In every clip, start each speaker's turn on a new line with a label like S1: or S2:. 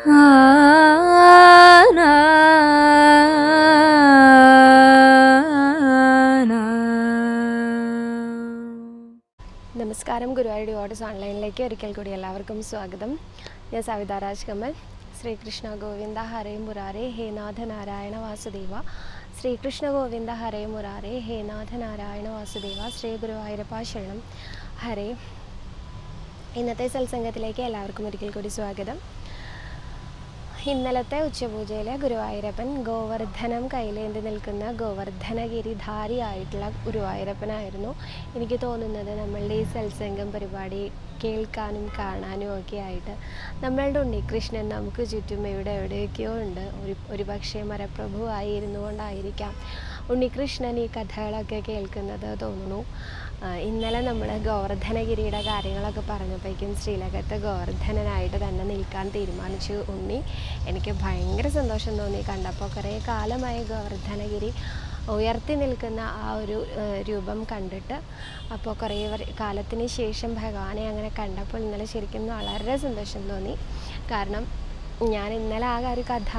S1: നമസ്കാരം. ഗുരുവായൂർ ഡിവോട്ടസ് ഓൺലൈനിലേക്ക് ഒരിക്കൽ കൂടി എല്ലാവർക്കും സ്വാഗതം. ഞാൻ സവിത രാജ് കമൽ ശ്രീകൃഷ്ണ ഗോവിന്ദ ഹരേ മുരാരേ ഹേ നാഥ നാരായണ വാസുദേവ. ശ്രീകൃഷ്ണ ഗോവിന്ദ ഹരേ മുരാരേ ഹേ നാഥ നാരായണ വാസുദേവ. ശ്രീ ഗുരുവായൂരപ്പ ശരണം. ഹരേ. ഇന്നത്തെ സത്സംഗത്തിലേക്ക് എല്ലാവർക്കും ഒരിക്കൽ കൂടി സ്വാഗതം. ഇന്നലത്തെ ഉച്ചപൂജയിൽ ഗുരുവായൂരപ്പൻ ഗോവർദ്ധനം കയ്യിലേന്തി നിൽക്കുന്ന ഗോവർദ്ധനഗിരിധാരിയായിട്ടുള്ള ഗുരുവായൂരപ്പനായിരുന്നു. എനിക്ക് തോന്നുന്നത് നമ്മളുടെ ഈ സത്സംഗം പരിപാടി കേൾക്കാനും കാണാനും ഒക്കെ ആയിട്ട് നമ്മളുടെ ഉണ്ണി കൃഷ്ണൻ നമുക്ക് ചുറ്റും ഇവിടെ എവിടെയൊക്കെയോ ഉണ്ട്. ഒരു ഒരു പക്ഷേ മരപ്രഭുവായി ഇരുന്നു കൊണ്ടായിരിക്കാം ഉണ്ണികൃഷ്ണൻ ഈ കഥകളൊക്കെ കേൾക്കുന്നത് തോന്നുന്നു. ഇന്നലെ നമ്മൾ ഗോവർദ്ധനഗിരിയുടെ കാര്യങ്ങളൊക്കെ പറഞ്ഞപ്പോഴേക്കും ശ്രീലകത്ത് ഗോവർദ്ധനനായിട്ട് തന്നെ നിൽക്കാൻ തീരുമാനിച്ചു ഉണ്ണി. എനിക്ക് ഭയങ്കര സന്തോഷം തോന്നി. കണ്ടപ്പോൾ കുറേ കാലമായി ഗോവർദ്ധനഗിരി ഉയർത്തി നിൽക്കുന്ന ആ ഒരു രൂപം കണ്ടിട്ട് അപ്പോൾ കുറേ കാലത്തിന് ശേഷം ഭഗവാനെ അങ്ങനെ കണ്ടപ്പോൾ ഇന്നലെ ശരിക്കും വളരെ സന്തോഷം തോന്നി. കാരണം ഞാൻ ഇന്നലെ ആ ഒരു കഥ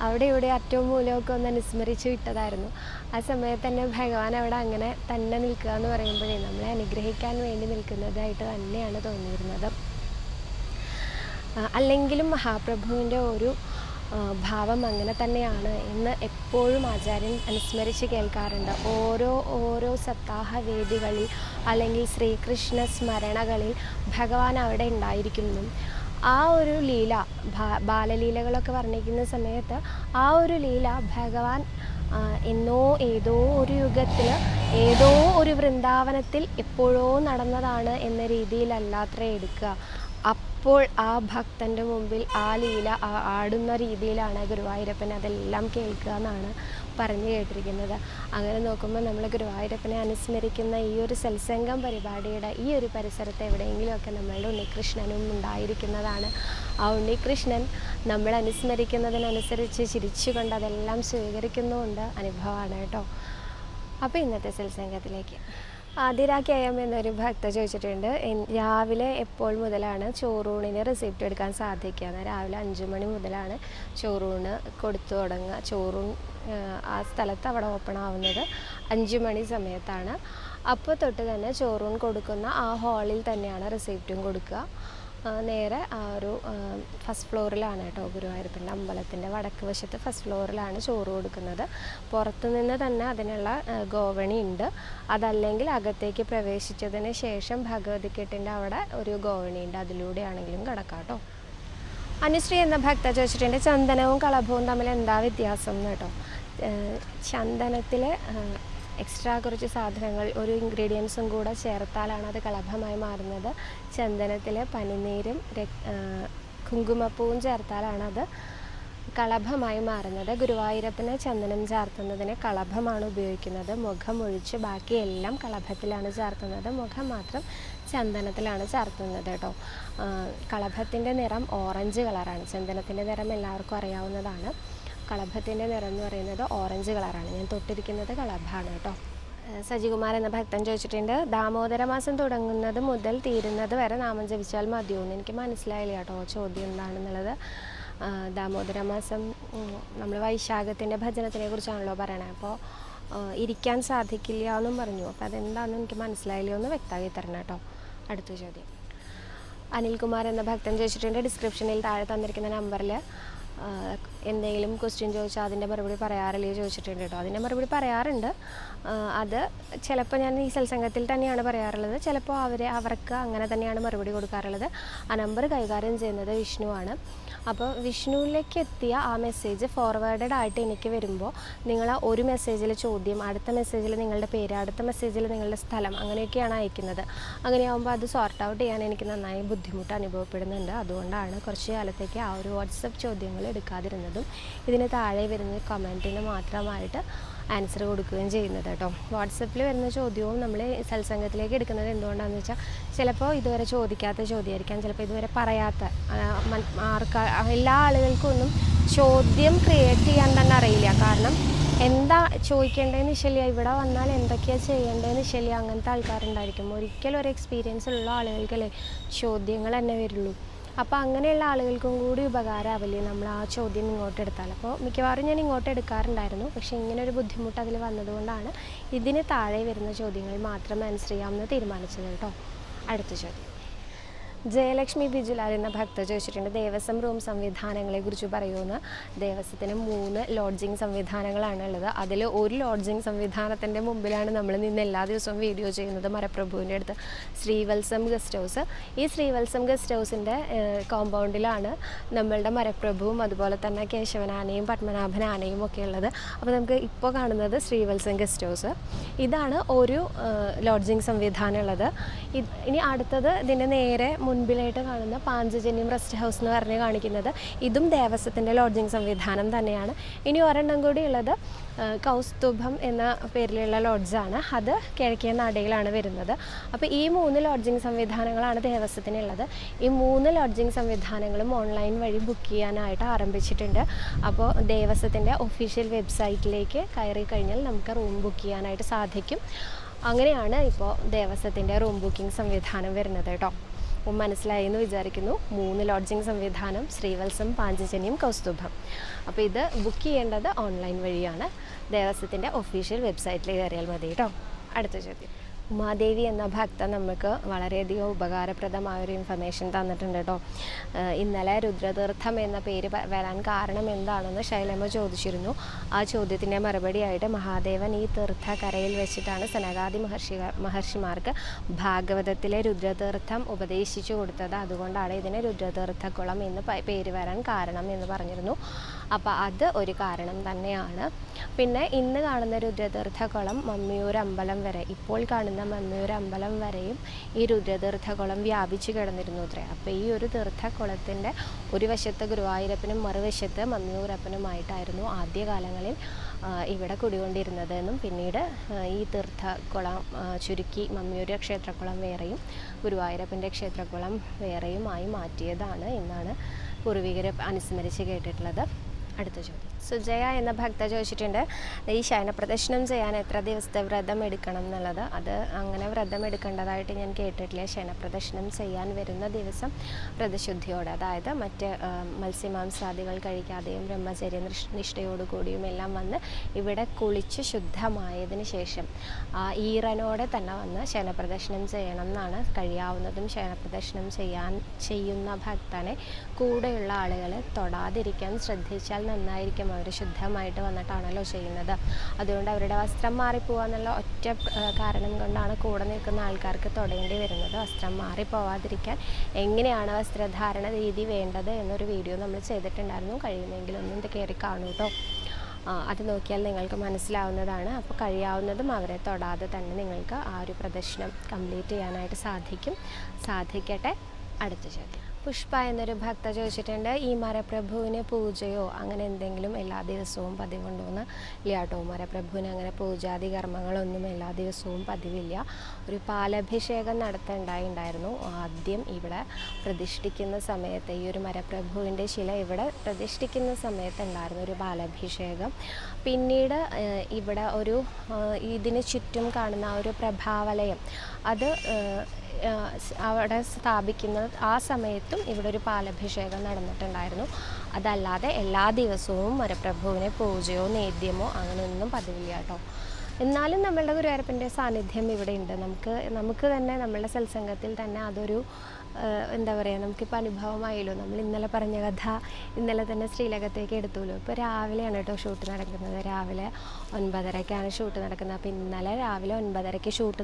S1: അവിടെ ഇവിടെ അറ്റവും മൂലമൊക്കെ ഒന്ന് അനുസ്മരിച്ച് വിട്ടതായിരുന്നു. ആ സമയത്ത് തന്നെ ഭഗവാൻ അവിടെ അങ്ങനെ തന്നെ നിൽക്കുക എന്ന് പറയുമ്പോഴേ നമ്മളെ അനുഗ്രഹിക്കാൻ വേണ്ടി നിൽക്കുന്നതായിട്ട് തന്നെയാണ് തോന്നിയിരുന്നത്. അല്ലെങ്കിലും മഹാപ്രഭുവിന്റെ ഒരു ഭാവം അങ്ങനെ തന്നെയാണ് എന്ന് എപ്പോഴും ആചാര്യൻ അനുസ്മരിച്ച് കേൾക്കാറുണ്ട്. ഓരോ ഓരോ സപ്താഹ വേദികളിൽ അല്ലെങ്കിൽ ശ്രീകൃഷ്ണ സ്മരണകളിൽ ഭഗവാൻ അവിടെ ഉണ്ടായിരിക്കുന്നു. ആ ഒരു ലീല ബാലലീലകളൊക്കെ വർണിക്കുന്ന സമയത്ത് ആ ഒരു ലീല ഭഗവാൻ എന്നോ ഏതോ ഒരു യുഗത്തിൽ ഏതോ ഒരു വൃന്ദാവനത്തിൽ എപ്പോഴോ നടന്നതാണ് എന്ന രീതിയിലല്ലാത്രേ എടുക്കുക. അപ്പോൾ ആ ഭക്തന്റെ മുമ്പിൽ ആ ലീല ആടുന്ന രീതിയിലാണ് ഗുരുവായൂരപ്പൻ അതെല്ലാം കേൾക്കുക എന്നാണ് പറഞ്ഞു കേട്ടിരിക്കുന്നത്. അങ്ങനെ നോക്കുമ്പോൾ നമ്മൾ ഗുരുവായൂരപ്പനെ അനുസ്മരിക്കുന്ന ഈ ഒരു സത്സംഗം പരിപാടിയുടെ ഈ ഒരു പരിസരത്ത് എവിടെയെങ്കിലുമൊക്കെ നമ്മളുടെ ഉണ്ണികൃഷ്ണനും ഉണ്ടായിരിക്കുന്നതാണ്. ആ ഉണ്ണികൃഷ്ണൻ നമ്മൾ അനുസ്മരിക്കുന്നതിനനുസരിച്ച് ചിരിച്ചുകൊണ്ട് അതെല്ലാം സ്വീകരിക്കുന്നുമുണ്ട്. അനുഭവമാണ് കേട്ടോ. അപ്പോൾ ഇന്നത്തെ സത്സംഗത്തിലേക്ക്. ആതിര കെ എന്നൊരു ഭക്ത ചോദിച്ചിട്ടുണ്ട്. രാവിലെ എപ്പോൾ മുതലാണ് ചോറൂണിന് റിസിപ്റ്റ് എടുക്കാൻ സാധിക്കുക രാവിലെ അഞ്ച് മണി മുതലാണ് ചോറൂണ് കൊടുത്തു തുടങ്ങുക. ചോറൂൺ ആ, സ്ഥലത്ത് അവിടെ ഓപ്പൺ ആവുന്നത് അഞ്ച് മണി സമയത്താണ്. അപ്പോൾ തൊട്ട് തന്നെ ചോറൂൺ കൊടുക്കുന്ന ആ ഹാളിൽ തന്നെയാണ് റിസിപ്റ്റും കൊടുക്കുക. നേരെ ആ ഒരു ഫസ്റ്റ് ഫ്ലോറിലാണ് കേട്ടോ ഗുരുവായൂരപ്പന്റെ അമ്പലത്തിന്റെ വടക്ക് വശത്ത് ഫസ്റ്റ് ഫ്ലോറിലാണ് ചോറ് കൊടുക്കുന്നത്. പുറത്തുനിന്ന് തന്നെ അതിനുള്ള ഗോവണി ഉണ്ട്. അതല്ലെങ്കിൽ അകത്തേക്ക് പ്രവേശിച്ചതിന് ശേഷം ഭഗവതിക്കെട്ടിന്റെ അവിടെ ഒരു ഗോവണി ഉണ്ട്. അതിലൂടെയാണെങ്കിലും കിടക്കാം കേട്ടോ. അനുശ്രീ എന്ന ഭക്ത ചോദിച്ചിട്ടുണ്ട് ചന്ദനവും കളഭവും തമ്മിൽ എന്താ വ്യത്യാസം കേട്ടോ? ചന്ദനത്തിൽ എക്സ്ട്രാ കുറച്ച് സാധനങ്ങൾ ഒരു ഇൻഗ്രീഡിയൻസും കൂടെ ചേർത്താലാണ് അത് കളഭമായി മാറുന്നത്. ചന്ദനത്തിൽ പനിനീരും കുങ്കുമപ്പൂവും ചേർത്താലാണ് അത് കളഭമായി മാറുന്നത്. ഗുരുവായൂരപ്പന് ചന്ദനം ചാർത്തുന്നതിന് കളഭമാണ് ഉപയോഗിക്കുന്നത്. മുഖം ഒഴിച്ച് ബാക്കിയെല്ലാം കളഭത്തിലാണ് ചാർത്തുന്നത്. മുഖം മാത്രം ചന്ദനത്തിലാണ് ചാർത്തുന്നത് കേട്ടോ. കളഭത്തിന്റെ നിറം ഓറഞ്ച് കളറാണ്. ചന്ദനത്തിന്റെ നിറം എല്ലാവർക്കും അറിയാവുന്നതാണ്. കളഭത്തിന്റെ നിറം എന്ന് പറയുന്നത് ഓറഞ്ച് കളറാണ് ഞാൻ തൊട്ടിരിക്കുന്നത് കളഭാണ് കേട്ടോ. സജികുമാർ എന്ന ഭക്തൻ ചോദിച്ചിട്ടുണ്ട് ദാമോദര മാസം തുടങ്ങുന്നത് മുതൽ തീരുന്നത് വരെ നാമം ജപിച്ചാൽ മതിയോ? എന്ന് എനിക്ക് മനസ്സിലായില്ല കേട്ടോ ചോദ്യം എന്താണെന്നുള്ളത്. ദാമോദര മാസം നമ്മൾ വൈശാഖത്തിന്റെ ഭജനത്തിനെ കുറിച്ചാണല്ലോ പറയണത് അപ്പോൾ ഇരിക്കാൻ സാധിക്കില്ല എന്നും പറഞ്ഞു. അപ്പോൾ അതെന്താണെന്ന് എനിക്ക് മനസ്സിലായില്ല എന്ന് വ്യക്തമാക്കി തരണം കേട്ടോ. അടുത്ത ചോദ്യം. അനിൽകുമാർ എന്ന ഭക്തൻ ചോദിച്ചിട്ടുണ്ട് ഡിസ്ക്രിപ്ഷനിൽ താഴെ തന്നിരിക്കുന്ന നമ്പറിൽ എന്തെങ്കിലും ക്വസ്റ്റ്യൻ ചോദിച്ചാൽ അതിന്റെ മറുപടി പറയാറില്ലേ ചോദിച്ചിട്ടുണ്ട് കേട്ടോ. അതിന്റെ മറുപടി പറയാറുണ്ട്. അത് ചിലപ്പോൾ ഞാൻ ഈ സത്സംഗത്തിൽ തന്നെയാണ് പറയാറുള്ളത്. ചിലപ്പോൾ അവരെ അവർക്ക് അങ്ങനെ തന്നെയാണ് മറുപടി കൊടുക്കാറുള്ളത്. ആ നമ്പർ കൈകാര്യം ചെയ്യുന്നത് വിഷ്ണുവാണ് അപ്പോൾ വിഷ്ണുവിലേക്ക് എത്തിയ ആ മെസ്സേജ് ഫോർവേഡഡ് ആയിട്ട് എനിക്ക് വരുമ്പോൾ നിങ്ങൾ ഒരു മെസ്സേജിൽ ചോദ്യം അടുത്ത മെസ്സേജിൽ നിങ്ങളുടെ പേര് അടുത്ത മെസ്സേജിൽ നിങ്ങളുടെ സ്ഥലം അങ്ങനെയൊക്കെയാണ് അയക്കുന്നത്. അങ്ങനെയാകുമ്പോൾ അത് സോർട്ട് ഔട്ട് ചെയ്യാൻ എനിക്ക് നന്നായി ബുദ്ധിമുട്ട് അനുഭവപ്പെടുന്നുണ്ട്. അതുകൊണ്ടാണ് കുറച്ച് കാലത്തേക്ക് ആ ഒരു വാട്സപ്പ് ചോദ്യങ്ങൾ എടുക്കാതിരുന്നതും ഇതിന് താഴെ വരുന്ന കമന്റിന് മാത്രമായിട്ട് ആൻസർ കൊടുക്കുകയും ചെയ്യുന്നത് കേട്ടോ. വാട്സപ്പിൽ വരുന്ന ചോദ്യവും നമ്മൾ സത്സംഗത്തിലേക്ക് എടുക്കുന്നത് എന്തുകൊണ്ടാണെന്ന് വെച്ചാൽ ചിലപ്പോൾ ഇതുവരെ ചോദിക്കാത്ത ചോദ്യമായിരിക്കാം ചിലപ്പോൾ ഇതുവരെ പറയാത്ത ആർക്കാ എല്ലാ ആളുകൾക്കും ഒന്നും ചോദ്യം ക്രിയേറ്റ് ചെയ്യാൻ തന്നെ അറിയില്ല. കാരണം എന്താ ചോദിക്കേണ്ടതെന്ന് ശല്യ ഇവിടെ വന്നാൽ എന്തൊക്കെയാണ് ചെയ്യേണ്ടതെന്ന് ശല്യ അങ്ങനത്തെ ആൾക്കാരുണ്ടായിരിക്കും. ഒരിക്കലും ഒരു എക്സ്പീരിയൻസ് ഉള്ള ആളുകൾക്കല്ലേ ചോദ്യങ്ങൾ തന്നെ വരുള്ളൂ. അപ്പോൾ അങ്ങനെയുള്ള ആളുകൾക്കും കൂടി ഉപകാരമാവില്ലേ നമ്മൾ ആ ചോദ്യം ഇങ്ങോട്ട് എടുത്താൽ? അപ്പോൾ മിക്കവാറും ഞാൻ ഇങ്ങോട്ട് എടുക്കാറുണ്ടായിരുന്നു. പക്ഷേ ഇങ്ങനെ ഒരു ബുദ്ധിമുട്ട് അതിൽ വന്നതുകൊണ്ടാണ് ഇതിന് താഴെ വരുന്ന ചോദ്യങ്ങൾ മാത്രം ആൻസർ ചെയ്യാമെന്ന് തീരുമാനിച്ചത് കേട്ടോ. അടുത്ത ചോദ്യം. ജയലക്ഷ്മി ബിജുലാൽ എന്ന ഭക്ത ചോദിച്ചിട്ടുണ്ട് ദേവസ്വം റൂം സംവിധാനങ്ങളെക്കുറിച്ച് പറയുമെന്ന് ദേവസ്വത്തിന് മൂന്ന് ലോഡ്ജിങ് സംവിധാനങ്ങളാണ് ഉള്ളത് അതിൽ ഒരു ലോഡ്ജിങ് സംവിധാനത്തിന്റെ മുമ്പിലാണ് നമ്മൾ നിന്ന് എല്ലാ ദിവസവും വീഡിയോ ചെയ്യുന്നത് മരപ്രഭുവിന്റെ അടുത്ത്. Srivatsam guest house. ഈ ശ്രീവത്സം ഗസ്റ്റ് ഹൗസിന്റെ കോമ്പൗണ്ടിലാണ് നമ്മളുടെ മരപ്രഭുവും അതുപോലെ തന്നെ കേശവനാനയും പത്മനാഭനാനയും ഒക്കെ ഉള്ളത്. അപ്പോൾ നമുക്ക് ഇപ്പോൾ കാണുന്നത് ശ്രീവത്സം ഗസ്റ്റ് ഹൗസ്. ഇതാണ് ഒരു ലോഡ്ജിങ് സംവിധാനം ഉള്ളത്. ഇനി അടുത്തത് ഇതിന്റെ നേരെ മുൻപിലായിട്ട് കാണുന്ന പാഞ്ചജന്യം റെസ്റ്റ് ഹൗസ് എന്ന് പറഞ്ഞ് കാണിക്കുന്നത്. ഇതും ദേവസ്വത്തിന്റെ ലോഡ്ജിങ് സംവിധാനം തന്നെയാണ്. ഇനി ഒരെണ്ണം കൂടി ഉള്ളത് കൗസ്തുഭം എന്ന പേരിലുള്ള ലോഡ്ജാണ് അത് കിഴക്കേ നടയിലാണ് വരുന്നത്. അപ്പോൾ ഈ മൂന്ന് ലോഡ്ജിങ് സംവിധാനങ്ങളാണ് ദേവസ്വത്തിനുള്ളത്. ഈ മൂന്ന് ലോഡ്ജിങ് സംവിധാനങ്ങളും ഓൺലൈൻ വഴി ബുക്ക് ചെയ്യാനായിട്ട് ആരംഭിച്ചിട്ടുണ്ട്. അപ്പോൾ ദേവസ്വത്തിന്റെ ഒഫീഷ്യൽ വെബ്സൈറ്റിലേക്ക് കയറി കഴിഞ്ഞാൽ നമുക്ക് റൂം ബുക്ക് ചെയ്യാനായിട്ട് സാധിക്കും. അങ്ങനെയാണ് ഇപ്പോൾ ദേവസ്വത്തിന്റെ റൂം ബുക്കിംഗ് സംവിധാനം വരുന്നത് കേട്ടോ. മനസ്സിലായി എന്ന് വിചാരിക്കുന്നു. മൂന്ന് ലോഡ്ജിംഗ് സംവിധാനം ശ്രീവത്സം പാഞ്ചജന്യം കൗസ്തുഭം. അപ്പോൾ ഇത് ബുക്ക് ചെയ്യേണ്ടത് ഓൺലൈൻ വഴിയാണ്. ദേവസ്വത്തിന്റെ ഒഫീഷ്യൽ വെബ്സൈറ്റിൽ കയറിയാൽ മതി കേട്ടോ. അടുത്ത ചോദ്യം. ഉമാദേവി എന്ന ഭക്ത നമുക്ക് വളരെയധികം ഉപകാരപ്രദമായ ഒരു ഇൻഫർമേഷൻ തന്നിട്ടുണ്ട് കേട്ടോ ഇന്നലെ രുദ്രതീർത്ഥം എന്ന പേര് വരാൻ കാരണം എന്താണെന്ന് ശൈലമ്മ ചോദിച്ചിരുന്നു. ആ ചോദ്യത്തിന്റെ മറുപടിയായിട്ട് മഹാദേവൻ ഈ തീർത്ഥക്കരയിൽ വെച്ചിട്ടാണ് സനകാദി മഹർഷി മഹർഷിമാർക്ക് ഭാഗവതത്തിലെ രുദ്രതീർത്ഥം ഉപദേശിച്ചു കൊടുത്തത്. അതുകൊണ്ടാണ് ഇതിന് രുദ്രതീർത്ഥക്കുളം എന്ന് പേര് വരാൻ കാരണം എന്ന് പറഞ്ഞിരുന്നു. അപ്പോൾ അത് ഒരു കാരണം തന്നെയാണ്. പിന്നെ ഇന്ന് കാണുന്ന രുദ്രതീർത്ഥകുളം മമ്മിയൂർ അമ്പലം വരെ. ഇപ്പോൾ കാണുന്ന മമ്മിയൂർ അമ്പലം വരെയും ഈ രുദ്രതീർത്ഥകുളം വ്യാപിച്ചു കിടന്നിരുന്നു അത്രേ. അപ്പോൾ ഈ ഒരു തീർത്ഥകുളത്തിന്റെ ഒരു വശത്ത് ഗുരുവായൂരപ്പനും മറുവശത്ത് മമ്മിയൂരപ്പനുമായിട്ടായിരുന്നു ആദ്യകാലങ്ങളിൽ ഇവിടെ കുടികൊണ്ടിരുന്നത് എന്നും പിന്നീട് ഈ തീർത്ഥക്കുളം ചുരുക്കി മമ്മിയൂര് ക്ഷേത്രക്കുളം വേറെയും ഗുരുവായൂരപ്പന്റെ ക്ഷേത്രക്കുളം വേറെയുമായി മാറ്റിയതാണ് എന്നാണ് പൂർവികർ അനുസ്മരിച്ച് കേട്ടിട്ടുള്ളത്. അടുത്ത ചോദ്യം. സുജയ എന്ന ഭക്ത ചോദിച്ചിട്ടുണ്ട് ഈ ശയനപ്രദർശനം ചെയ്യാൻ എത്ര ദിവസത്തെ വ്രതം എടുക്കണം എന്നുള്ളത്? അത് അങ്ങനെ വ്രതം എടുക്കേണ്ടതായിട്ട് ഞാൻ കേട്ടിട്ടില്ല. ശയനപ്രദർശനം ചെയ്യാൻ വരുന്ന ദിവസം വ്രതശുദ്ധിയോടെ അതായത് മറ്റ് മത്സ്യമാംസാദികൾ കഴിക്കാതെയും ബ്രഹ്മചര്യ നിഷ്- നിഷ്ഠയോടുകൂടിയും എല്ലാം വന്ന് ഇവിടെ കുളിച്ച് ശുദ്ധമായതിന് ശേഷം ആ ഈറനോടെ തന്നെ വന്ന് ശയനപ്രദർശനം ചെയ്യണം എന്നാണ് കഴിയാവുന്നതും ശയനപ്രദർശനം ചെയ്യാൻ ചെയ്യുന്ന ഭക്തനെ കൂടെയുള്ള ആളുകളെ തൊടാതിരിക്കാൻ ശ്രദ്ധിച്ചാൽ നന്നായിരിക്കും അവർ ശുദ്ധമായിട്ട് വന്നിട്ടാണല്ലോ ചെയ്യുന്നത്. അതുകൊണ്ട് അവരുടെ വസ്ത്രം മാറിപ്പോവാന്നുള്ള ഒറ്റ കാരണം കൊണ്ടാണ് കൂടെ നിൽക്കുന്ന ആൾക്കാർക്ക് തുടങ്ങേണ്ടി വരുന്നത്. വസ്ത്രം മാറിപ്പോവാതിരിക്കാൻ എങ്ങനെയാണ് വസ്ത്രധാരണ രീതി വേണ്ടത് എന്നൊരു വീഡിയോ നമ്മൾ ചെയ്തിട്ടുണ്ടായിരുന്നു. കഴിയുമെങ്കിൽ ഒന്നും കയറി കാണൂ കേട്ടോ അത് നോക്കിയാൽ നിങ്ങൾക്ക് മനസ്സിലാവുന്നതാണ്. അപ്പോൾ കഴിയാവുന്നതും അവരെ തൊടാതെ തന്നെ നിങ്ങൾക്ക് ആ ഒരു പ്രദർശനം കംപ്ലീറ്റ് ചെയ്യാനായിട്ട് സാധിക്കും. സാധിക്കട്ടെ. അടുത്ത ചോദ്യം. പുഷ്പ എന്നൊരു ഭക്ത ചോദിച്ചിട്ടുണ്ട് ഈ മരപ്രഭുവിന് പൂജയോ അങ്ങനെ എന്തെങ്കിലും എല്ലാ ദിവസവും പതിവുണ്ടോന്ന്? ഇല്ല കേട്ടോ മരപ്രഭുവിന് അങ്ങനെ പൂജാതി കർമ്മങ്ങളൊന്നും എല്ലാ ദിവസവും പതിവില്ല. ഒരു പാലഭിഷേകം നടത്തേണ്ടായി ഉണ്ടായിരുന്നു ആദ്യം ഇവിടെ പ്രതിഷ്ഠിക്കുന്ന സമയത്ത് ഈ ഒരു മരപ്രഭുവിന്റെ ശില ഇവിടെ പ്രതിഷ്ഠിക്കുന്ന സമയത്ത് ഉണ്ടായിരുന്നു ഒരു പാലഭിഷേകം. പിന്നീട് ഇവിടെ ഒരു ഇതിന് ചുറ്റും കാണുന്ന ഒരു പ്രഭാവലയം അത് അവിടെ സ്ഥാപിക്കുന്ന ആ സമയത്തും ഇവിടെ ഒരു പാലഭിഷേകം നടന്നിട്ടുണ്ടായിരുന്നു. അതല്ലാതെ എല്ലാ ദിവസവും മരപ്രഭുവിനെ പൂജയോ നേദ്യമോ അങ്ങനെയൊന്നും പതിവില്ല കേട്ടോ. എന്നാലും നമ്മളുടെ ഗുരുവായൂരപ്പന്റെ സാന്നിധ്യം ഇവിടെ ഉണ്ട്. നമുക്ക് നമുക്ക് തന്നെ നമ്മളുടെ സത്സംഗത്തിൽ തന്നെ അതൊരു എന്താ പറയുക നമുക്കിപ്പോൾ അനുഭവമായല്ലോ. നമ്മൾ ഇന്നലെ പറഞ്ഞ കഥ ഇന്നലെ തന്നെ ശ്രീലകത്തേക്ക് എടുത്തുല്ലോ. ഇപ്പോൾ രാവിലെയാണ് കേട്ടോ ഷൂട്ട് നടക്കുന്നത്. രാവിലെ ഒൻപതരക്കാണ് ഷൂട്ട് നടക്കുന്നത്. അപ്പോൾ ഇന്നലെ രാവിലെ ഒൻപതരയ്ക്ക് ഷൂട്ട്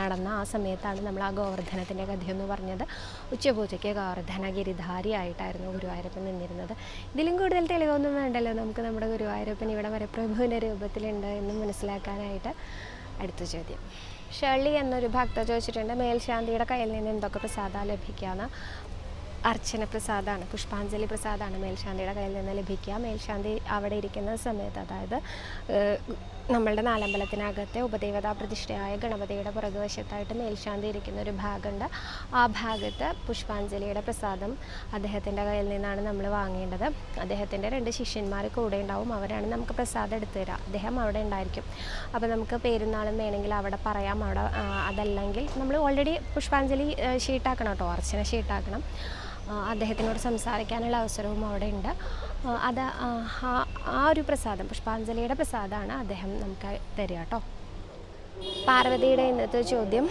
S1: നടന്ന ആ സമയത്താണ് നമ്മൾ ആ ഗോവർദ്ധനത്തിന്റെ കഥയെന്ന് പറഞ്ഞത്. ഉച്ചപൂജയ്ക്ക് ഗോവർദ്ധന ഗിരിധാരിയായിട്ടായിരുന്നു ഗുരുവായൂരപ്പൻ നിന്നിരുന്നത്. ഇതിലും കൂടുതൽ തെളിവൊന്നും വേണ്ടല്ലോ. നമുക്ക് നമ്മുടെ ഗുരുവായൂരപ്പൻ ഇവിടെ വരെ പ്രഭുവിന്റെ രൂപത്തിലുണ്ട് എന്ന് മനസ്സിലാക്കാനായിട്ട് അടുത്ത ചോദ്യം. ഷേർലി എന്നൊരു ഭക്ത ചോദിച്ചിട്ടുണ്ട് മേൽശാന്തിയുടെ കയ്യിൽ നിന്ന് എന്തൊക്കെ പ്രസാദം ലഭിക്കാന്ന്. അർച്ചന പ്രസാദാണ് പുഷ്പാഞ്ജലി പ്രസാദാണ് മേൽശാന്തിയുടെ കയ്യിൽ നിന്ന് ലഭിക്കുക. മേൽശാന്തി അവിടെ ഇരിക്കുന്ന സമയത്ത് അതായത് നമ്മളുടെ നാലമ്പലത്തിനകത്തെ ഉപദേവതാ പ്രതിഷ്ഠയായ ഗണപതിയുടെ പുറകുവശത്തായിട്ട് മേൽശാന്തി ഇരിക്കുന്ന ഒരു ഭാഗമുണ്ട്. ആ ഭാഗത്ത് പുഷ്പാഞ്ജലിയുടെ പ്രസാദം അദ്ദേഹത്തിന്റെ കയ്യിൽ നിന്നാണ് നമ്മൾ വാങ്ങേണ്ടത്. അദ്ദേഹത്തിന്റെ രണ്ട് ശിഷ്യന്മാർ കൂടെ ഉണ്ടാവും. അവരാണ് നമുക്ക് പ്രസാദം എടുത്തു തരിക അദ്ദേഹം അവിടെ ഉണ്ടായിരിക്കും. അപ്പോൾ നമുക്ക് പേരുന്നാളും വേണമെങ്കിൽ അവിടെ പറയാം. അവിടെ അതല്ലെങ്കിൽ നമ്മൾ ഓൾറെഡി പുഷ്പാഞ്ജലി ഷീട്ടാക്കണം കേട്ടോ. അർച്ചന ഷീട്ടാക്കണം അദ്ദേഹത്തിനോട് സംസാരിക്കാനുള്ള അവസരവും അവിടെ ഉണ്ട്. അത് ആ, ഒരു പ്രസാദം പുഷ്പാഞ്ജലിയുടെ പ്രസാദമാണ് അദ്ദേഹം നമുക്ക് തരിക കേട്ടോ. പാർവതിയുടെ ഇന്നത്തെ ചോദ്യം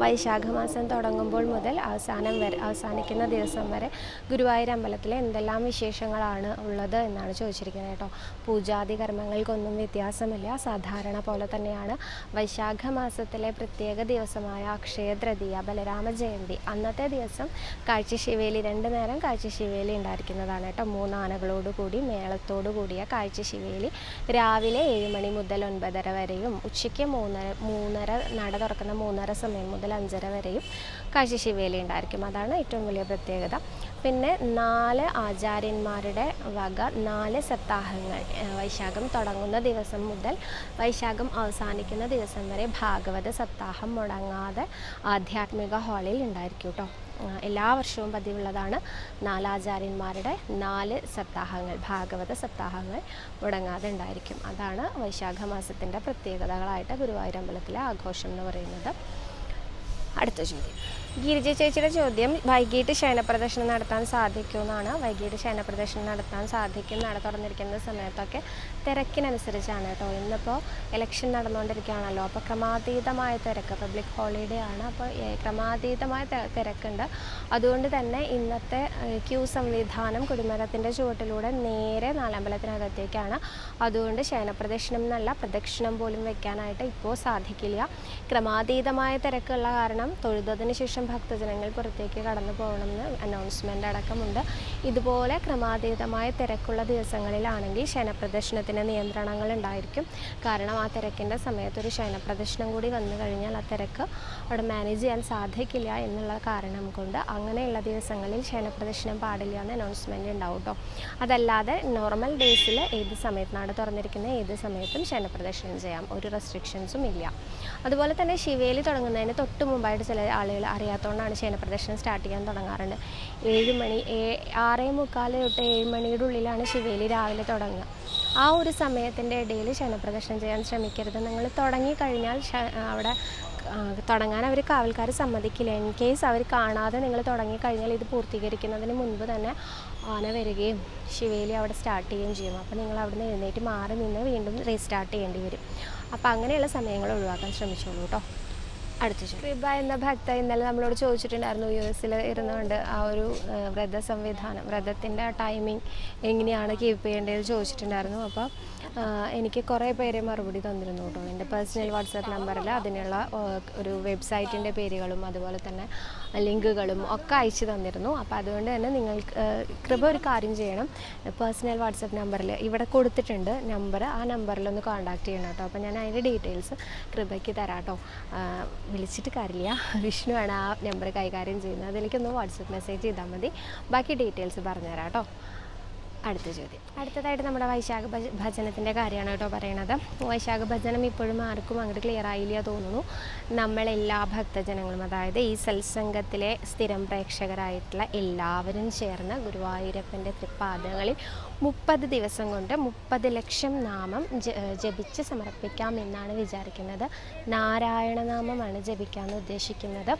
S1: വൈശാഖമാസം വൈശാഖ മാസം തുടങ്ങുമ്പോൾ മുതൽ അവസാനം വരെ അവസാനിക്കുന്ന ദിവസം വരെ ഗുരുവായൂർ അമ്പലത്തിൽ എന്തെല്ലാം വിശേഷങ്ങളാണ് ഉള്ളത് എന്നാണ് ചോദിച്ചിരിക്കുന്നത് കേട്ടോ. പൂജാതി കർമ്മങ്ങൾക്കൊന്നും വ്യത്യാസമില്ല. സാധാരണ പോലെ തന്നെയാണ് വൈശാഖ മാസത്തിലെ പ്രത്യേക ദിവസമായ അക്ഷയ തൃതീയ ബലരാമ ജയന്തി. അന്നത്തെ ദിവസം കാഴ്ചശിവേലി രണ്ട് നേരം കാഴ്ചശിവേലി ഉണ്ടായിരിക്കുന്നതാണ് കേട്ടോ. മൂന്നാനകളോട് കൂടി മേളത്തോടു കൂടിയ കാഴ്ചശിവേലി. രാവിലെ ഏഴ് മണി മുതൽ ഒൻപതര വരെയും ഉച്ചയ്ക്ക് മൂന്നര മൂന്നര നട തുറക്കുന്ന മൂന്നര സമയം മുതൽ അഞ്ചര വരെയും കാഴ്ചശിവേലി ഉണ്ടായിരിക്കും. അതാണ് ഏറ്റവും വലിയ പ്രത്യേകത. പിന്നെ നാല് ആചാര്യന്മാരുടെ വക നാല് സപ്താഹങ്ങൾ വൈശാഖം തുടങ്ങുന്ന ദിവസം മുതൽ വൈശാഖം അവസാനിക്കുന്ന ദിവസം വരെ ഭാഗവത സപ്താഹം മുടങ്ങാതെ ആധ്യാത്മിക ഹാളിൽ ഉണ്ടായിരിക്കും കേട്ടോ എല്ലാ വർഷവും പതിവുള്ളതാണ് നാലാചാര്യന്മാരുടെ നാല് സപ്താഹങ്ങൾ ഭാഗവത സപ്താഹങ്ങൾ മുടങ്ങാതെ ഉണ്ടായിരിക്കും. അതാണ് വൈശാഖ മാസത്തിന്റെ പ്രത്യേകതകളായിട്ട് ഗുരുവായൂർ അമ്പലത്തിലെ ആഘോഷം എന്ന് പറയുന്നത്. അടുത്ത ചോദ്യം. ഗിരിജ ചേച്ചിയുടെ ചോദ്യം വൈകിട്ട് ശയനപ്രദർശനം നടത്താൻ സാധിക്കുമെന്നാണ്. വൈകിട്ട് ശയനപ്രദർശനം നടത്താൻ സാധിക്കും നട തുറന്നിരിക്കുന്ന സമയത്തൊക്കെ തിരക്കിനനുസരിച്ചാണ് കേട്ടോ. ഇന്നിപ്പോൾ ഇലക്ഷൻ നടന്നുകൊണ്ടിരിക്കുകയാണല്ലോ. അപ്പോൾ ക്രമാതീതമായ തിരക്ക് പബ്ലിക് ഹോളിഡേ ആണ്. അപ്പോൾ ക്രമാതീതമായ തിരക്കുണ്ട്. അതുകൊണ്ട് തന്നെ ഇന്നത്തെ ക്യൂ സംവിധാനം കുടിമരത്തിന്റെ ചുവട്ടിലൂടെ നേരെ നാലമ്പലത്തിനകത്തേക്കാണ്. അതുകൊണ്ട് ശയനപ്രദക്ഷിണം എന്നല്ല പ്രദക്ഷിണം പോലും വെക്കാനായിട്ട് ഇപ്പോൾ സാധിക്കില്ല. ക്രമാതീതമായ തിരക്കുള്ള കാരണം തൊഴുതതിന് ശേഷം ഭക്തജനങ്ങൾ പുറത്തേക്ക് കടന്നു പോകണമെന്ന് അനൗൺസ്മെന്റ് അടക്കമുണ്ട്. ഇതുപോലെ ക്രമാതീതമായ തിരക്കുള്ള ദിവസങ്ങളിലാണെങ്കിൽ ശയനപ്രദർശനത്തിന് നിയന്ത്രണങ്ങൾ ഉണ്ടായിരിക്കും. കാരണം ആ തിരക്കിന്റെ സമയത്ത് ഒരു കൂടി വന്നു കഴിഞ്ഞാൽ ആ തിരക്ക് അവിടെ മാനേജ് ചെയ്യാൻ സാധിക്കില്ല എന്നുള്ള കാരണം കൊണ്ട് അങ്ങനെയുള്ള ദിവസങ്ങളിൽ ശയനപ്രദർശനം പാടില്ല എന്ന് അനൗൺസ്മെന്റ് ഉണ്ടാവും കേട്ടോ അതല്ലാതെ നോർമൽ ഡേയ്സിൽ ഏത് സമയത്താണ് തുറന്നിരിക്കുന്ന ഏത് സമയത്തും ശയനപ്രദർശനം ചെയ്യാം. ഒരു റെസ്ട്രിക്ഷൻസും ഇല്ല. അതുപോലെ തന്നെ ശിവേലി തുടങ്ങുന്നതിന് തൊട്ട് മുമ്പായിട്ട് ചില ആളുകൾ അറിയാത്തതുകൊണ്ടാണ് ശയനപ്രദക്ഷിണം സ്റ്റാർട്ട് ചെയ്യാൻ തുടങ്ങാറുണ്ട്. ഏഴ് മണി ആറേ മുക്കാൽ തൊട്ട് ഏഴ് മണിയുടെ ഉള്ളിലാണ് ശിവേലി രാവിലെ തുടങ്ങുക. ആ ഒരു സമയത്തിന്റെ ഇടയിൽ ശയനപ്രദക്ഷിണം ചെയ്യാൻ ശ്രമിക്കരുത്. നിങ്ങൾ തുടങ്ങിക്കഴിഞ്ഞാൽ അവിടെ തുടങ്ങാൻ അവർ കാവൽക്കാർ സമ്മതിക്കില്ല. ഇൻ കേസ് അവർ കാണാതെ നിങ്ങൾ തുടങ്ങിക്കഴിഞ്ഞാൽ ഇത് പൂർത്തീകരിക്കുന്നതിന് മുൻപ് തന്നെ ആന വരികയും ശിവേലി അവിടെ സ്റ്റാർട്ട് ചെയ്യുകയും ചെയ്യും. അപ്പോൾ നിങ്ങൾ അവിടെ നിന്ന് എഴുന്നേറ്റ് മാറി നിന്ന് വീണ്ടും റീസ്റ്റാർട്ട് ചെയ്യേണ്ടി വരും. അപ്പോൾ അങ്ങനെയുള്ള സമയങ്ങൾ ഒഴിവാക്കാൻ ശ്രമിച്ചോളൂ കേട്ടോ. കൃപ എന്ന ഭക്ത ഇന്നലെ നമ്മളോട് ചോദിച്ചിട്ടുണ്ടായിരുന്നു യു എസിൽ ഇരുന്നുകൊണ്ട് ആ ഒരു വ്രത സംവിധാനം വ്രതത്തിന്റെ ടൈമിംഗ് എങ്ങനെയാണ് കീപ്പ് ചെയ്യേണ്ടത് ചോദിച്ചിട്ടുണ്ടായിരുന്നു. അപ്പോൾ എനിക്ക് കുറേ പേരെ മറുപടി തന്നിരുന്നു കേട്ടോ. എന്റെ പേഴ്സണൽ വാട്സാപ്പ് നമ്പറിൽ അതിനുള്ള ഒരു വെബ്സൈറ്റിന്റെ പേരുകളും അതുപോലെ തന്നെ ലിങ്കുകളും ഒക്കെ അയച്ചു തന്നിരുന്നു. അപ്പോൾ അതുകൊണ്ട് തന്നെ നിങ്ങൾക്ക് കൃപ ഒരു കാര്യം ചെയ്യണം. പേഴ്സണൽ വാട്സാപ്പ് നമ്പറിൽ ഇവിടെ കൊടുത്തിട്ടുണ്ട് നമ്പർ. ആ നമ്പറിലൊന്ന് കോൺടാക്ട് ചെയ്യണം കേട്ടോ. അപ്പോൾ ഞാൻ അതിന്റെ ഡീറ്റെയിൽസ് കൃപയ്ക്ക് തരാം കേട്ടോ. വിളിച്ചിട്ട് കാര്യമില്ല. വിഷ്ണുവാണ് ആ നമ്പർ കൈകാര്യം ചെയ്യുന്നത്. അതിലേക്കൊന്ന് വാട്സപ്പ് മെസ്സേജ് ചെയ്താൽ മതി. ബാക്കി ഡീറ്റെയിൽസ് പറഞ്ഞുതരാം കേട്ടോ. അടുത്ത ചോദ്യം. അടുത്തതായിട്ട് നമ്മുടെ വൈശാഖ ഭജ ഭജനത്തിന്റെ കാര്യമാണ് കേട്ടോ പറയണത്. വൈശാഖ ഭജനം ഇപ്പോഴും ആർക്കും അങ്ങോട്ട് ക്ലിയർ ആയില്ല തോന്നുന്നു. നമ്മളെല്ലാ ഭക്തജനങ്ങളും അതായത് ഈ സത്സംഗത്തിലെ സ്ഥിരം പ്രേക്ഷകരായിട്ടുള്ള എല്ലാവരും ചേർന്ന് ഗുരുവായൂരപ്പന്റെ തൃപ്പാദങ്ങളിൽ മുപ്പത് ദിവസം കൊണ്ട് മുപ്പത് ലക്ഷം നാമം ജപിച്ച് സമർപ്പിക്കാം എന്നാണ് വിചാരിക്കുന്നത്. നാരായണനാമമാണ് ജപിക്കാമെന്ന് ഉദ്ദേശിക്കുന്നത്.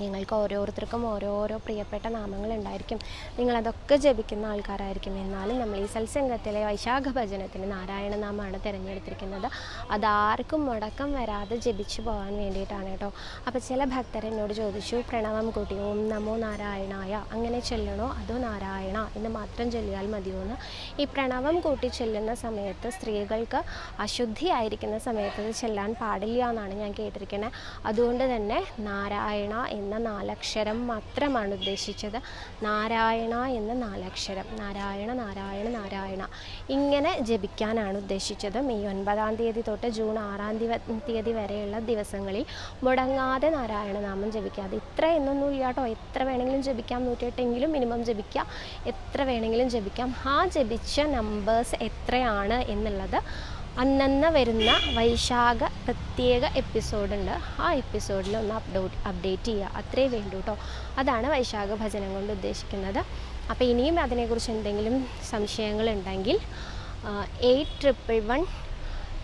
S1: നിങ്ങൾക്ക് ഓരോരുത്തർക്കും ഓരോരോ പ്രിയപ്പെട്ട നാമങ്ങൾ ഉണ്ടായിരിക്കും നിങ്ങളതൊക്കെ ജപിക്കുന്ന ആൾക്കാരായിരിക്കും. എന്നാലും നമ്മൾ ഈ സത്സംഗത്തിലെ വൈശാഖ ഭജനത്തിന് നാരായണ നാമമാണ് തിരഞ്ഞെടുത്തിരിക്കുന്നത്. അതാർക്കും മുടക്കം വരാതെ ജപിച്ചു പോകാൻ വേണ്ടിയിട്ടാണ് കേട്ടോ. അപ്പോൾ ചില ഭക്തർ എന്നോട് ചോദിച്ചു പ്രണവം കൂട്ടി ഓം നമോ നാരായണായ അങ്ങനെ ചൊല്ലണോ? അതോ നാരായണ? എന്ന് മാത്രം ചൊല്ലിയാൽ മതിയോ എന്ന് ഈ പ്രണവം കൂട്ടി ചൊല്ലുന്ന സമയത്ത് സ്ത്രീകൾക്ക് അശുദ്ധിയായിരിക്കുന്ന സമയത്ത് ചെല്ലാൻ പാടില്ല എന്നാണ് ഞാൻ കേട്ടിരിക്കുന്നത് അതുകൊണ്ട് തന്നെ നാരായണ എന്ന നാലക്ഷരം മാത്രമാണ് ഉദ്ദേശിച്ചത്. നാരായണ എന്ന നാലക്ഷരം. നാരായണ നാരായണ നാരായണ. ഇങ്ങനെ ജപിക്കാനാണ് ഉദ്ദേശിച്ചത്. മെയ് ഒൻപതാം തീയതി തൊട്ട് ജൂൺ ആറാം തീയതി വരെയുള്ള ദിവസങ്ങളിൽ മുടങ്ങാതെ നാരായണ നാമം ജപിക്കാതെ ഇത്ര എന്നൊന്നും ഇല്ല കേട്ടോ. എത്ര വേണമെങ്കിലും ജപിക്കാം. നൂറ്റിയെട്ടെങ്കിലും മിനിമം ജപിക്കാം എത്ര വേണമെങ്കിലും ജപിക്കാം. ആ ജപിച്ച നമ്പേഴ്സ് എത്രയാണ് എന്നുള്ളത് അന്നന്ന് വരുന്ന വൈശാഖ പ്രത്യേക എപ്പിസോഡുണ്ട്. ആ എപ്പിസോഡിൽ ഒന്ന് അപ്ഡോട്ട് അപ്ഡേറ്റ് ചെയ്യുക. അത്രേ വേണ്ടൂ കേട്ടോ അതാണ് വൈശാഖ ഭജനം കൊണ്ട് ഉദ്ദേശിക്കുന്നത്. അപ്പോൾ ഇനിയും അതിനെക്കുറിച്ച് എന്തെങ്കിലും സംശയങ്ങളുണ്ടെങ്കിൽ eight triple one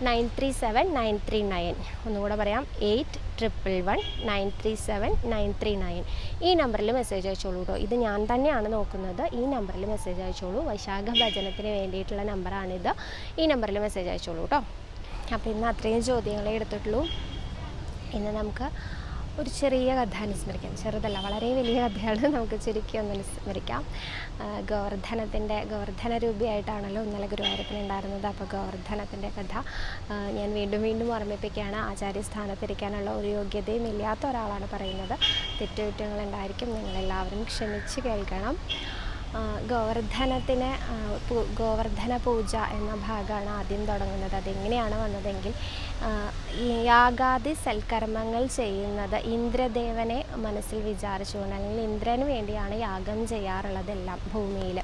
S1: nine three seven nine three nine. ഒന്നുകൂടെ പറയാം. Eight triple one nine three seven nine three nine. ഈ നമ്പറിൽ മെസ്സേജ് അയച്ചോളൂ കേട്ടോ ഇത് ഞാൻ തന്നെയാണ് നോക്കുന്നത്. ഈ നമ്പറിൽ മെസ്സേജ് അയച്ചോളൂ. വൈശാഖ ഭജനത്തിന് വേണ്ടിയിട്ടുള്ള നമ്പറാണിത്. ഈ നമ്പറിൽ മെസ്സേജ് അയച്ചോളൂ കേട്ടോ അപ്പോൾ ഇന്ന് അത്രയും ചോദ്യങ്ങളെ എടുത്തിട്ടുള്ളൂ. ഇന്ന് നമുക്ക് ഒരു ചെറിയ കഥ അനുസ്മരിക്കാം. ചെറുതല്ല വളരെ വലിയ കഥയാണ് നമുക്ക് ചുരുക്കി ഒന്ന് അനുസ്മരിക്കാം. ഗോവർദ്ധനത്തിന്റെ ഗോവർദ്ധന രൂപിയായിട്ടാണല്ലോ ഇന്നലെ ഗുരുവായൂരപ്പൻ ഉണ്ടായിരുന്നത്. അപ്പോൾ ഗോവർദ്ധനത്തിന്റെ കഥ ഞാൻ വീണ്ടും വീണ്ടും ഓർമ്മിപ്പിക്കുകയാണ്. ആചാര്യസ്ഥാനത്തിരിക്കാനുള്ള ഒരു യോഗ്യതയും ഇല്ലാത്ത ഒരാളാണ് പറയുന്നത്. തെറ്റുകുറ്റങ്ങളുണ്ടായിരിക്കും നിങ്ങളെല്ലാവരും ക്ഷമിച്ച് കേൾക്കണം. ഗോവർദ്ധനത്തിന് ഗോവർദ്ധന പൂജ എന്ന ഭാഗമാണ് ആദ്യം തുടങ്ങുന്നത്. അതെങ്ങനെയാണ് വന്നതെങ്കിൽ യാഗാദി സൽക്കർമ്മങ്ങൾ ചെയ്യുന്നത് ഇന്ദ്രദേവനെ മനസ്സിൽ വിചാരിച്ചുകൊണ്ട് അല്ലെങ്കിൽ ഇന്ദ്രന് വേണ്ടിയാണ് യാഗം ചെയ്യാറുള്ളതെല്ലാം ഭൂമിയിൽ.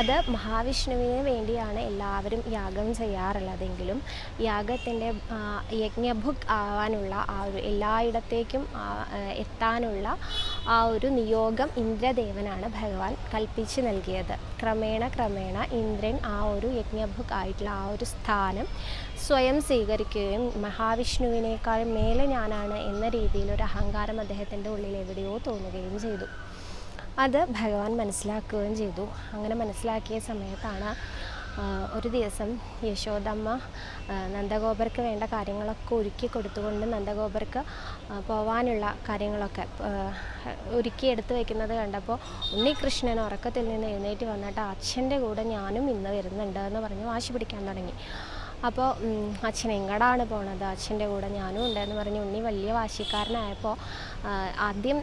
S1: അത് മഹാവിഷ്ണുവിന് വേണ്ടിയാണ് എല്ലാവരും യാഗം ചെയ്യാറുള്ളതെങ്കിലും യാഗത്തിന്റെ യജ്ഞഭുക് ആവാനുള്ള ആ ഒരു എല്ലായിടത്തേക്കും എത്താനുള്ള ആ ഒരു നിയോഗം ഇന്ദ്രദേവനാണ് ഭഗവാൻ കൽപ്പിച്ച് നൽകിയത്. ക്രമേണ ക്രമേണ ഇന്ദ്രൻ ആ ഒരു യജ്ഞഭുക് ആയിട്ടുള്ള ആ ഒരു സ്ഥാനം സ്വയം സ്വീകരിക്കുകയും മഹാവിഷ്ണുവിനേക്കാൾ മേലെ ഞാനാണ് എന്ന രീതിയിൽ ഒരു അഹങ്കാരം അദ്ദേഹത്തിന്റെ ഉള്ളിൽ എവിടെയോ തോന്നുകയും ചെയ്തു. അത് ഭഗവാൻ മനസ്സിലാക്കുകയും ചെയ്തു. അങ്ങനെ മനസ്സിലാക്കിയ സമയത്താണ് ഒരു ദിവസം യശോദമ്മ നന്ദഗോപർക്ക് വേണ്ട കാര്യങ്ങളൊക്കെ ഒരുക്കി കൊടുത്തുകൊണ്ട് നന്ദഗോപർക്ക് പോവാനുള്ള കാര്യങ്ങളൊക്കെ ഒരുക്കി എടുത്തു വയ്ക്കുന്നത് കണ്ടപ്പോൾ ഉണ്ണികൃഷ്ണൻ ഉറക്കത്തിൽ നിന്ന് എഴുന്നേറ്റ് വന്നിട്ട് അച്ഛന്റെ കൂടെ ഞാനും ഇന്ന് വരുന്നുണ്ട് എന്ന് പറഞ്ഞ് വാശി പിടിക്കാൻ തുടങ്ങി. അപ്പോൾ അച്ഛൻ എങ്ങടാണ് പോണത്? അച്ഛന്റെ കൂടെ ഞാനും ഉണ്ടെന്ന് പറഞ്ഞ് ഉണ്ണി വലിയ വാശിക്കാരനായപ്പോൾ ആദ്യം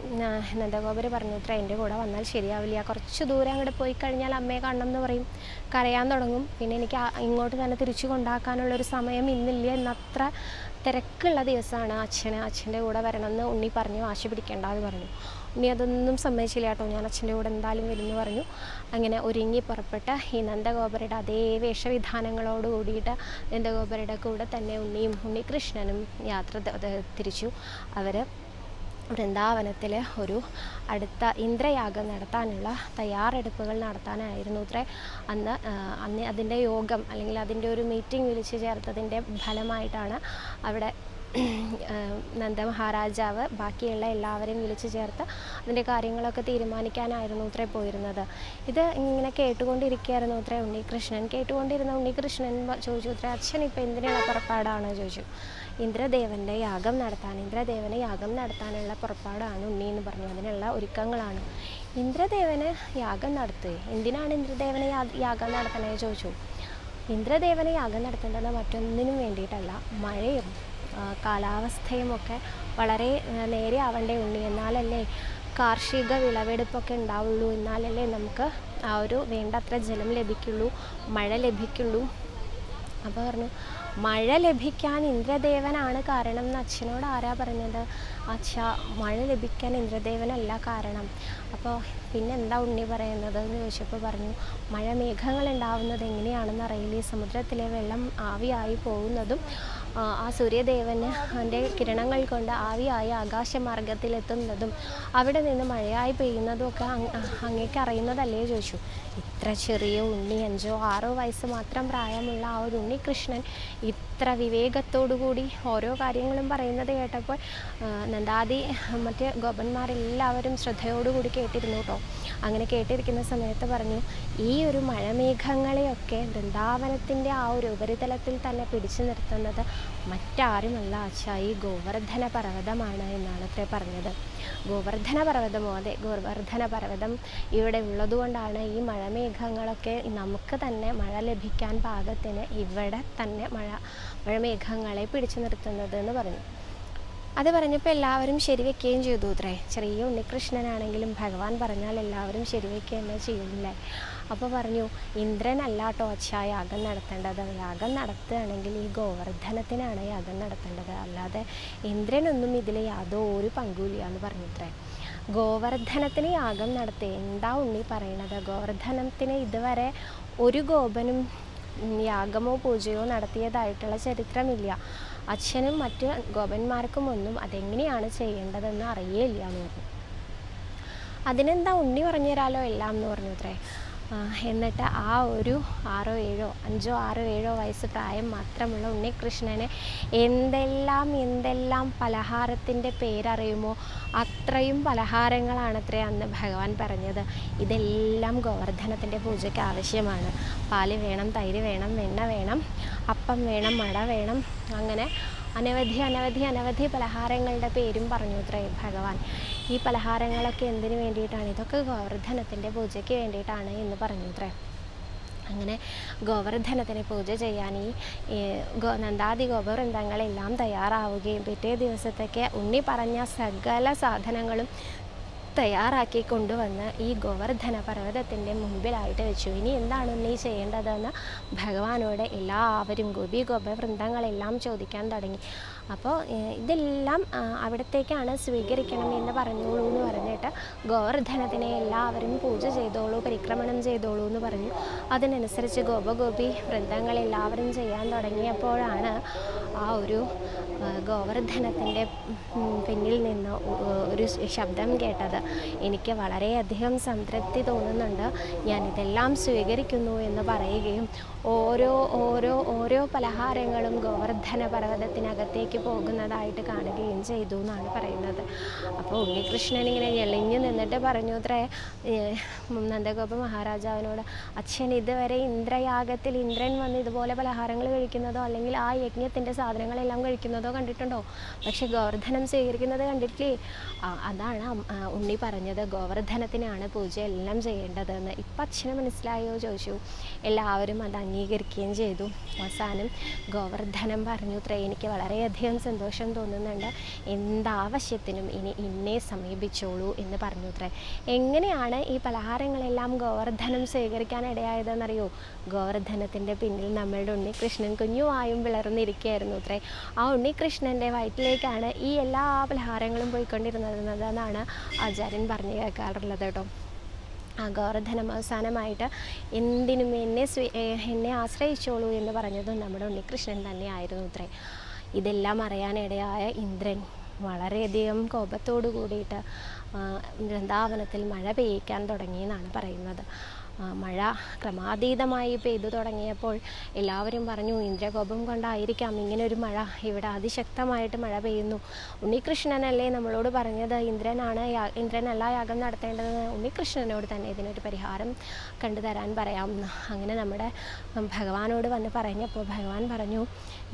S1: നന്ദഗോപര് പറഞ്ഞു ഇത്ര എന്റെ കൂടെ വന്നാൽ ശരിയാവില്ല. കുറച്ച് ദൂരം അങ്ങോട്ട് പോയി കഴിഞ്ഞാൽ അമ്മയെ കാണണം എന്ന് പറയും. കരയാൻ തുടങ്ങും. പിന്നെ എനിക്ക് ഇങ്ങോട്ട് തന്നെ തിരിച്ചു കൊണ്ടാക്കാനുള്ളൊരു സമയം ഇന്നില്ല എന്നത്ര തിരക്കുള്ള ദിവസമാണ് അച്ഛനെ അച്ഛന്റെ കൂടെ വരണമെന്ന് ഉണ്ണി പറഞ്ഞു വാശി പിടിക്കേണ്ട എന്ന് പറഞ്ഞു. ഉണ്ണി അതൊന്നും സമ്മതിച്ചില്ല കേട്ടോ. ഞാൻ അച്ഛന്റെ കൂടെ എന്തായാലും വരുമെന്ന് പറഞ്ഞു. അങ്ങനെ ഒരുങ്ങി പുറപ്പെട്ട് ഈ നന്ദഗോപരയുടെ അതേ വേഷവിധാനങ്ങളോട് കൂടിയിട്ട് നന്ദഗോപരയുടെ കൂടെ തന്നെ ഉണ്ണിയും ഉണ്ണികൃഷ്ണനും യാത്ര തിരിച്ചു. അവർ വൃന്ദാവനത്തിൽ ഒരു അടുത്ത ഇന്ദ്രയാഗം നടത്താനുള്ള തയ്യാറെടുപ്പുകൾ നടത്താനായിരുന്നു. ഇത്ര അന്ന് അന്ന് അതിന്റെ യോഗം അല്ലെങ്കിൽ അതിന്റെ ഒരു മീറ്റിംഗ് വിളിച്ചു ചേർത്തതിന്റെ ഫലമായിട്ടാണ് അവിടെ നന്ദമഹാരാജാവ് ബാക്കിയുള്ള എല്ലാവരെയും വിളിച്ചു ചേർത്ത് അതിന്റെ കാര്യങ്ങളൊക്കെ തീരുമാനിക്കാനായിരുന്നു ഉത്രേ പോയിരുന്നത്. ഇത് ഇങ്ങനെ കേട്ടുകൊണ്ടിരിക്കുകയായിരുന്നു ഉത്രേ ഉണ്ണികൃഷ്ണൻ. കേട്ടുകൊണ്ടിരുന്ന ഉണ്ണികൃഷ്ണൻ ചോദിച്ചു ഉത്രേ അച്ഛൻ ഇപ്പോൾ എന്തിനുള്ള പുറപ്പാടാണ്? ചോദിച്ചു. ഇന്ദ്രദേവന്റെ യാഗം നടത്താൻ ഇന്ദ്രദേവനെ യാഗം നടത്താനുള്ള പുറപ്പാടാണ് ഉണ്ണി എന്ന് പറഞ്ഞു. അതിനുള്ള ഒരുക്കങ്ങളാണ്. ഇന്ദ്രദേവന് യാഗം നടത്തുക എന്തിനാണ് ഇന്ദ്രദേവനെ യാഗം നടത്തണേ? ചോദിച്ചു. ഇന്ദ്രദേവനെ യാഗം നടത്തേണ്ടത് മറ്റൊന്നിനും വേണ്ടിയിട്ടല്ല മഴയും ആ, കാലാവസ്ഥയും ഒക്കെ വളരെ നേരെ ആവണ്ടേ ഉണ്ണി എന്നാലല്ലേ കാർഷിക വിളവെടുപ്പൊക്കെ ഉണ്ടാവുള്ളൂ. എന്നാലല്ലേ നമുക്ക് ആ ഒരു വേണ്ടത്ര ജലം ലഭിക്കുള്ളൂ മഴ ലഭിക്കുള്ളൂ. അപ്പോൾ പറഞ്ഞു മഴ ലഭിക്കാൻ ഇന്ദ്രദേവനാണ് കാരണം എന്ന് അച്ഛനോട് ആരാ പറഞ്ഞത്? അച്ഛ മഴ ലഭിക്കാൻ ഇന്ദ്രദേവനല്ല കാരണം. അപ്പോൾ പിന്നെ എന്താ ഉണ്ണി പറയുന്നത് എന്ന് ചോദിച്ചപ്പോൾ പറഞ്ഞു മഴ മേഘങ്ങൾ ഉണ്ടാവുന്നത് എങ്ങനെയാണെന്ന് അറിയില്ല. ഈ സമുദ്രത്തിലെ വെള്ളം ആവിയായി പോകുന്നതും ആ, സൂര്യദേവന് അവന്റെ കിരണങ്ങൾ കൊണ്ട് ആവിയായി ആകാശമാർഗത്തിലെത്തുന്നതും അവിടെ നിന്ന് മഴയായി പെയ്യുന്നതും ഒക്കെ അങ് അങ്ങേക്ക് അറിയുന്നതല്ലേ ചോദിച്ചു. ഇത്ര ചെറിയ ഉണ്ണി അഞ്ചോ ആറോ വയസ്സ് മാത്രം പ്രായമുള്ള ആ ഒരു ഉണ്ണികൃഷ്ണൻ ഇത്ര വിവേകത്തോടു കൂടി ഓരോ കാര്യങ്ങളും പറയുന്നത് കേട്ടപ്പോൾ നന്ദാദി മറ്റ് ഗോപന്മാരെല്ലാവരും ശ്രദ്ധയോടുകൂടി കേട്ടിരുന്നു കേട്ടോ. അങ്ങനെ കേട്ടിരിക്കുന്ന സമയത്ത് പറഞ്ഞു ഈ ഒരു മഴമേഘങ്ങളെയൊക്കെ വൃന്ദാവനത്തിന്റെ ആ ഒരു ഉപരിതലത്തിൽ തന്നെ പിടിച്ചു നിർത്തുന്നത് മറ്റാരുമല്ല ആശായി ഗോവർദ്ധന പർവതമാണ് എന്നാണ് അത്രേ പറഞ്ഞത്. ഗോവർദ്ധന പർവതമോ? അതെ ഗോവർദ്ധന പർവതം ഇവിടെ ഉള്ളതുകൊണ്ടാണ് ഈ മഴമേഘങ്ങളൊക്കെ നമുക്ക് തന്നെ മഴ ലഭിക്കാൻ പാകത്തിന് ഇവിടെ തന്നെ മഴ മഴമേഘങ്ങളെ പിടിച്ചു നിർത്തുന്നത് എന്ന് പറഞ്ഞു. അത് പറഞ്ഞപ്പോൾ എല്ലാവരും ശരിവെക്കുകയും ചെയ്തു അത്രേ. ചെറിയ ഉണ്ണികൃഷ്ണനാണെങ്കിലും ഭഗവാൻ പറഞ്ഞാൽ എല്ലാവരും ശരിവെക്കുക തന്നെ ചെയ്യില്ലേ അപ്പോൾ പറഞ്ഞു ഇന്ദ്രനല്ല കേട്ടോ അച്ഛ യാഗം നടത്തേണ്ടത്. യാഗം നടത്തുകയാണെങ്കിൽ ഈ ഗോവർദ്ധനത്തിനാണ് യാഗം നടത്തേണ്ടത്. അല്ലാതെ ഇന്ദ്രനൊന്നും ഇതിൽ യാതൊരു പങ്കുമില്ല എന്ന് പറഞ്ഞത്രേ. ഗോവർദ്ധനത്തിന് യാഗം നടത്തി. എന്താ ഉണ്ണി പറയണത്? ഗോവർദ്ധനത്തിന് ഇതുവരെ ഒരു ഗോപനും യാഗമോ പൂജയോ നടത്തിയതായിട്ടുള്ള ചരിത്രമില്ല. അച്ഛനും മറ്റ് ഗോപന്മാർക്കും ഒന്നും അതെങ്ങനെയാണ് ചെയ്യേണ്ടതെന്ന് അറിയില്ല എന്ന് പറഞ്ഞു. അതിനെന്താ ഉണ്ണി പറഞ്ഞു തരാലോ എല്ലാം എന്ന് പറഞ്ഞു അത്രേ എന്നിട്ട് ആ ഒരു ആറോ ഏഴോ അഞ്ചോ ആറോ ഏഴോ വയസ്സ് പ്രായം മാത്രമുള്ള ഉണ്ണികൃഷ്ണനെ എന്തെല്ലാം എന്തെല്ലാം പലഹാരത്തിന്റെ പേരറിയുമോ അത്രയും പലഹാരങ്ങളാണത്രേ അന്ന് ഭഗവാൻ പറഞ്ഞത്. ഇതെല്ലാം ഗോവർദ്ധനത്തിന്റെ പൂജയ്ക്ക് ആവശ്യമാണ്. പാൽ വേണം തൈര് വേണം വെണ്ണ വേണം അപ്പം വേണം മട വേണം അങ്ങനെ അനവധി അനവധി അനവധി പലഹാരങ്ങളുടെ പേരും പറഞ്ഞു അത്രേ ഭഗവാൻ. ഈ പലഹാരങ്ങളൊക്കെ എന്തിനു വേണ്ടിയിട്ടാണ്? ഇതൊക്കെ ഗോവർദ്ധനത്തിന്റെ പൂജയ്ക്ക് വേണ്ടിയിട്ടാണ് എന്ന് പറഞ്ഞു അത്രേ അങ്ങനെ ഗോവർദ്ധനത്തിന് പൂജ ചെയ്യാൻ ഈ നന്ദാദി ഗോപവൃന്ദങ്ങളെല്ലാം തയ്യാറാവുകയും പിറ്റേ ദിവസത്തേക്ക് ഉണ്ണി പറഞ്ഞ സകല സാധനങ്ങളും തയ്യാറാക്കി കൊണ്ടുവന്ന് ഈ ഗോവർദ്ധന പർവതത്തിന്റെ മുമ്പിലായിട്ട് വെച്ചു. ഇനി എന്താണ് നീ ചെയ്യേണ്ടതെന്ന് ഭഗവാനോട് എല്ലാവരും ഗോപി ഗോപവൃന്ദങ്ങളെല്ലാം ചോദിക്കാൻ തുടങ്ങി. അപ്പോൾ ഇതെല്ലാം അവിടത്തേക്കാണ് സ്വീകരിക്കണം എന്ന് പറഞ്ഞോളൂ എന്ന് പറഞ്ഞിട്ട് ഗോവർദ്ധനത്തിനെ എല്ലാവരും പൂജ ചെയ്തോളൂ പരിക്രമണം ചെയ്തോളൂ എന്ന് പറഞ്ഞു. അതിനനുസരിച്ച് ഗോപഗോപി വൃന്ദങ്ങളെല്ലാവരും ചെയ്യാൻ തുടങ്ങിയപ്പോഴാണ് ആ ഒരു ഗോവർദ്ധനത്തിന്റെ പിന്നിൽ നിന്ന് ഒരു ശബ്ദം കേട്ടത്. എനിക്ക് വളരെയധികം സംതൃപ്തി തോന്നുന്നുണ്ട്. ഞാനിതെല്ലാം സ്വീകരിക്കുന്നു എന്ന് പറയുകയും ഓരോ ഓരോ ഓരോ പലഹാരങ്ങളും ഗോവർദ്ധന പർവതത്തിനകത്തേക്ക് പോകുന്നതായിട്ട് കാണുകയും ചെയ്തു എന്നാണ് പറയുന്നത്. അപ്പോൾ ഉണ്ണികൃഷ്ണൻ ഇങ്ങനെ ഞെളിഞ്ഞു നിന്നിട്ട് പറഞ്ഞു അത്രേ നന്ദഗോപ മഹാരാജാവിനോട് അച്ഛൻ ഇതുവരെ ഇന്ദ്രയാഗത്തിൽ ഇന്ദ്രൻ വന്ന് ഇതുപോലെ പലഹാരങ്ങൾ കഴിക്കുന്നതോ അല്ലെങ്കിൽ ആ യജ്ഞത്തിന്റെ സാധനങ്ങളെല്ലാം കഴിക്കുന്നതോ കണ്ടിട്ടുണ്ടോ? പക്ഷെ ഗോവർദ്ധനം സ്വീകരിക്കുന്നത് കണ്ടിട്ടില്ലേ? അതാണ് ഉണ്ണി പറഞ്ഞത്. ഗോവർദ്ധനത്തിനാണ് പൂജ എല്ലാം ചെയ്യേണ്ടതെന്ന്. ഇപ്പം അച്ഛന് മനസ്സിലായോ? ചോദിച്ചു. എല്ലാവരും അത് അംഗീകരിക്കുകയും ചെയ്തു. അവസാനം ഗോവർദ്ധനം പറഞ്ഞു "ത്രേ, എനിക്ക് വളരെയധികം സന്തോഷം തോന്നുന്നുണ്ട്. എന്താവശ്യത്തിനും ഇനി ഇന്നെ സമീപിച്ചോളൂ എന്ന് പറഞ്ഞു ഇത്ര എങ്ങനെയാണ് ഈ പലഹാരങ്ങളെല്ലാം ഗോവർദ്ധനം സ്വീകരിക്കാൻ ഇടയായതെന്നറിയോ? ഗോവർദ്ധനത്തിന്റെ പിന്നിൽ നമ്മളുടെ ഉണ്ണികൃഷ്ണൻ കുഞ്ഞുവായും വിളർന്നിരിക്കുകയായിരുന്നു അത്രേ ആ ഉണ്ണികൃഷ്ണന്റെ വയറ്റിലേക്കാണ് ഈ എല്ലാ പലഹാരങ്ങളും പോയിക്കൊണ്ടിരുന്നത് എന്നാണ് ആചാര്യൻ പറഞ്ഞു കേൾക്കാറുള്ളത് കേട്ടോ. ഗോവർദ്ധനം അവസാനമായിട്ട് എന്തിനും എന്നെ എന്നെ ആശ്രയിച്ചോളൂ എന്ന് പറഞ്ഞതും നമ്മുടെ ഉണ്ണികൃഷ്ണൻ തന്നെയായിരുന്നു അത്രേ ഇതെല്ലാം അറിയാനിടയായ ഇന്ദ്രൻ വളരെയധികം കോപത്തോടു കൂടിയിട്ട് വൃന്ദാവനത്തിൽ മഴ പെയ്യിക്കാൻ തുടങ്ങിയെന്നാണ് പറയുന്നത്. മഴ ക്രമാതീതമായി പെയ്തു തുടങ്ങിയപ്പോൾ എല്ലാവരും പറഞ്ഞു ഇന്ദ്രകോപം കൊണ്ടായിരിക്കാം ഇങ്ങനെ ഒരു മഴ. ഇവിടെ അതിശക്തമായിട്ട് മഴ പെയ്യുന്നു. ഉണ്ണികൃഷ്ണനല്ലേ നമ്മളോട് പറഞ്ഞത്? ഇന്ദ്രനാണ് ഇന്ദ്രനല്ല യാഗം നടത്തേണ്ടതെന്ന്. ഉണ്ണികൃഷ്ണനോട് തന്നെ ഇതിനൊരു പരിഹാരം കണ്ടുതരാൻ പറയാം. അങ്ങനെ നമ്മുടെ ഭഗവാനോട് വന്ന് പറഞ്ഞപ്പോൾ ഭഗവാൻ പറഞ്ഞു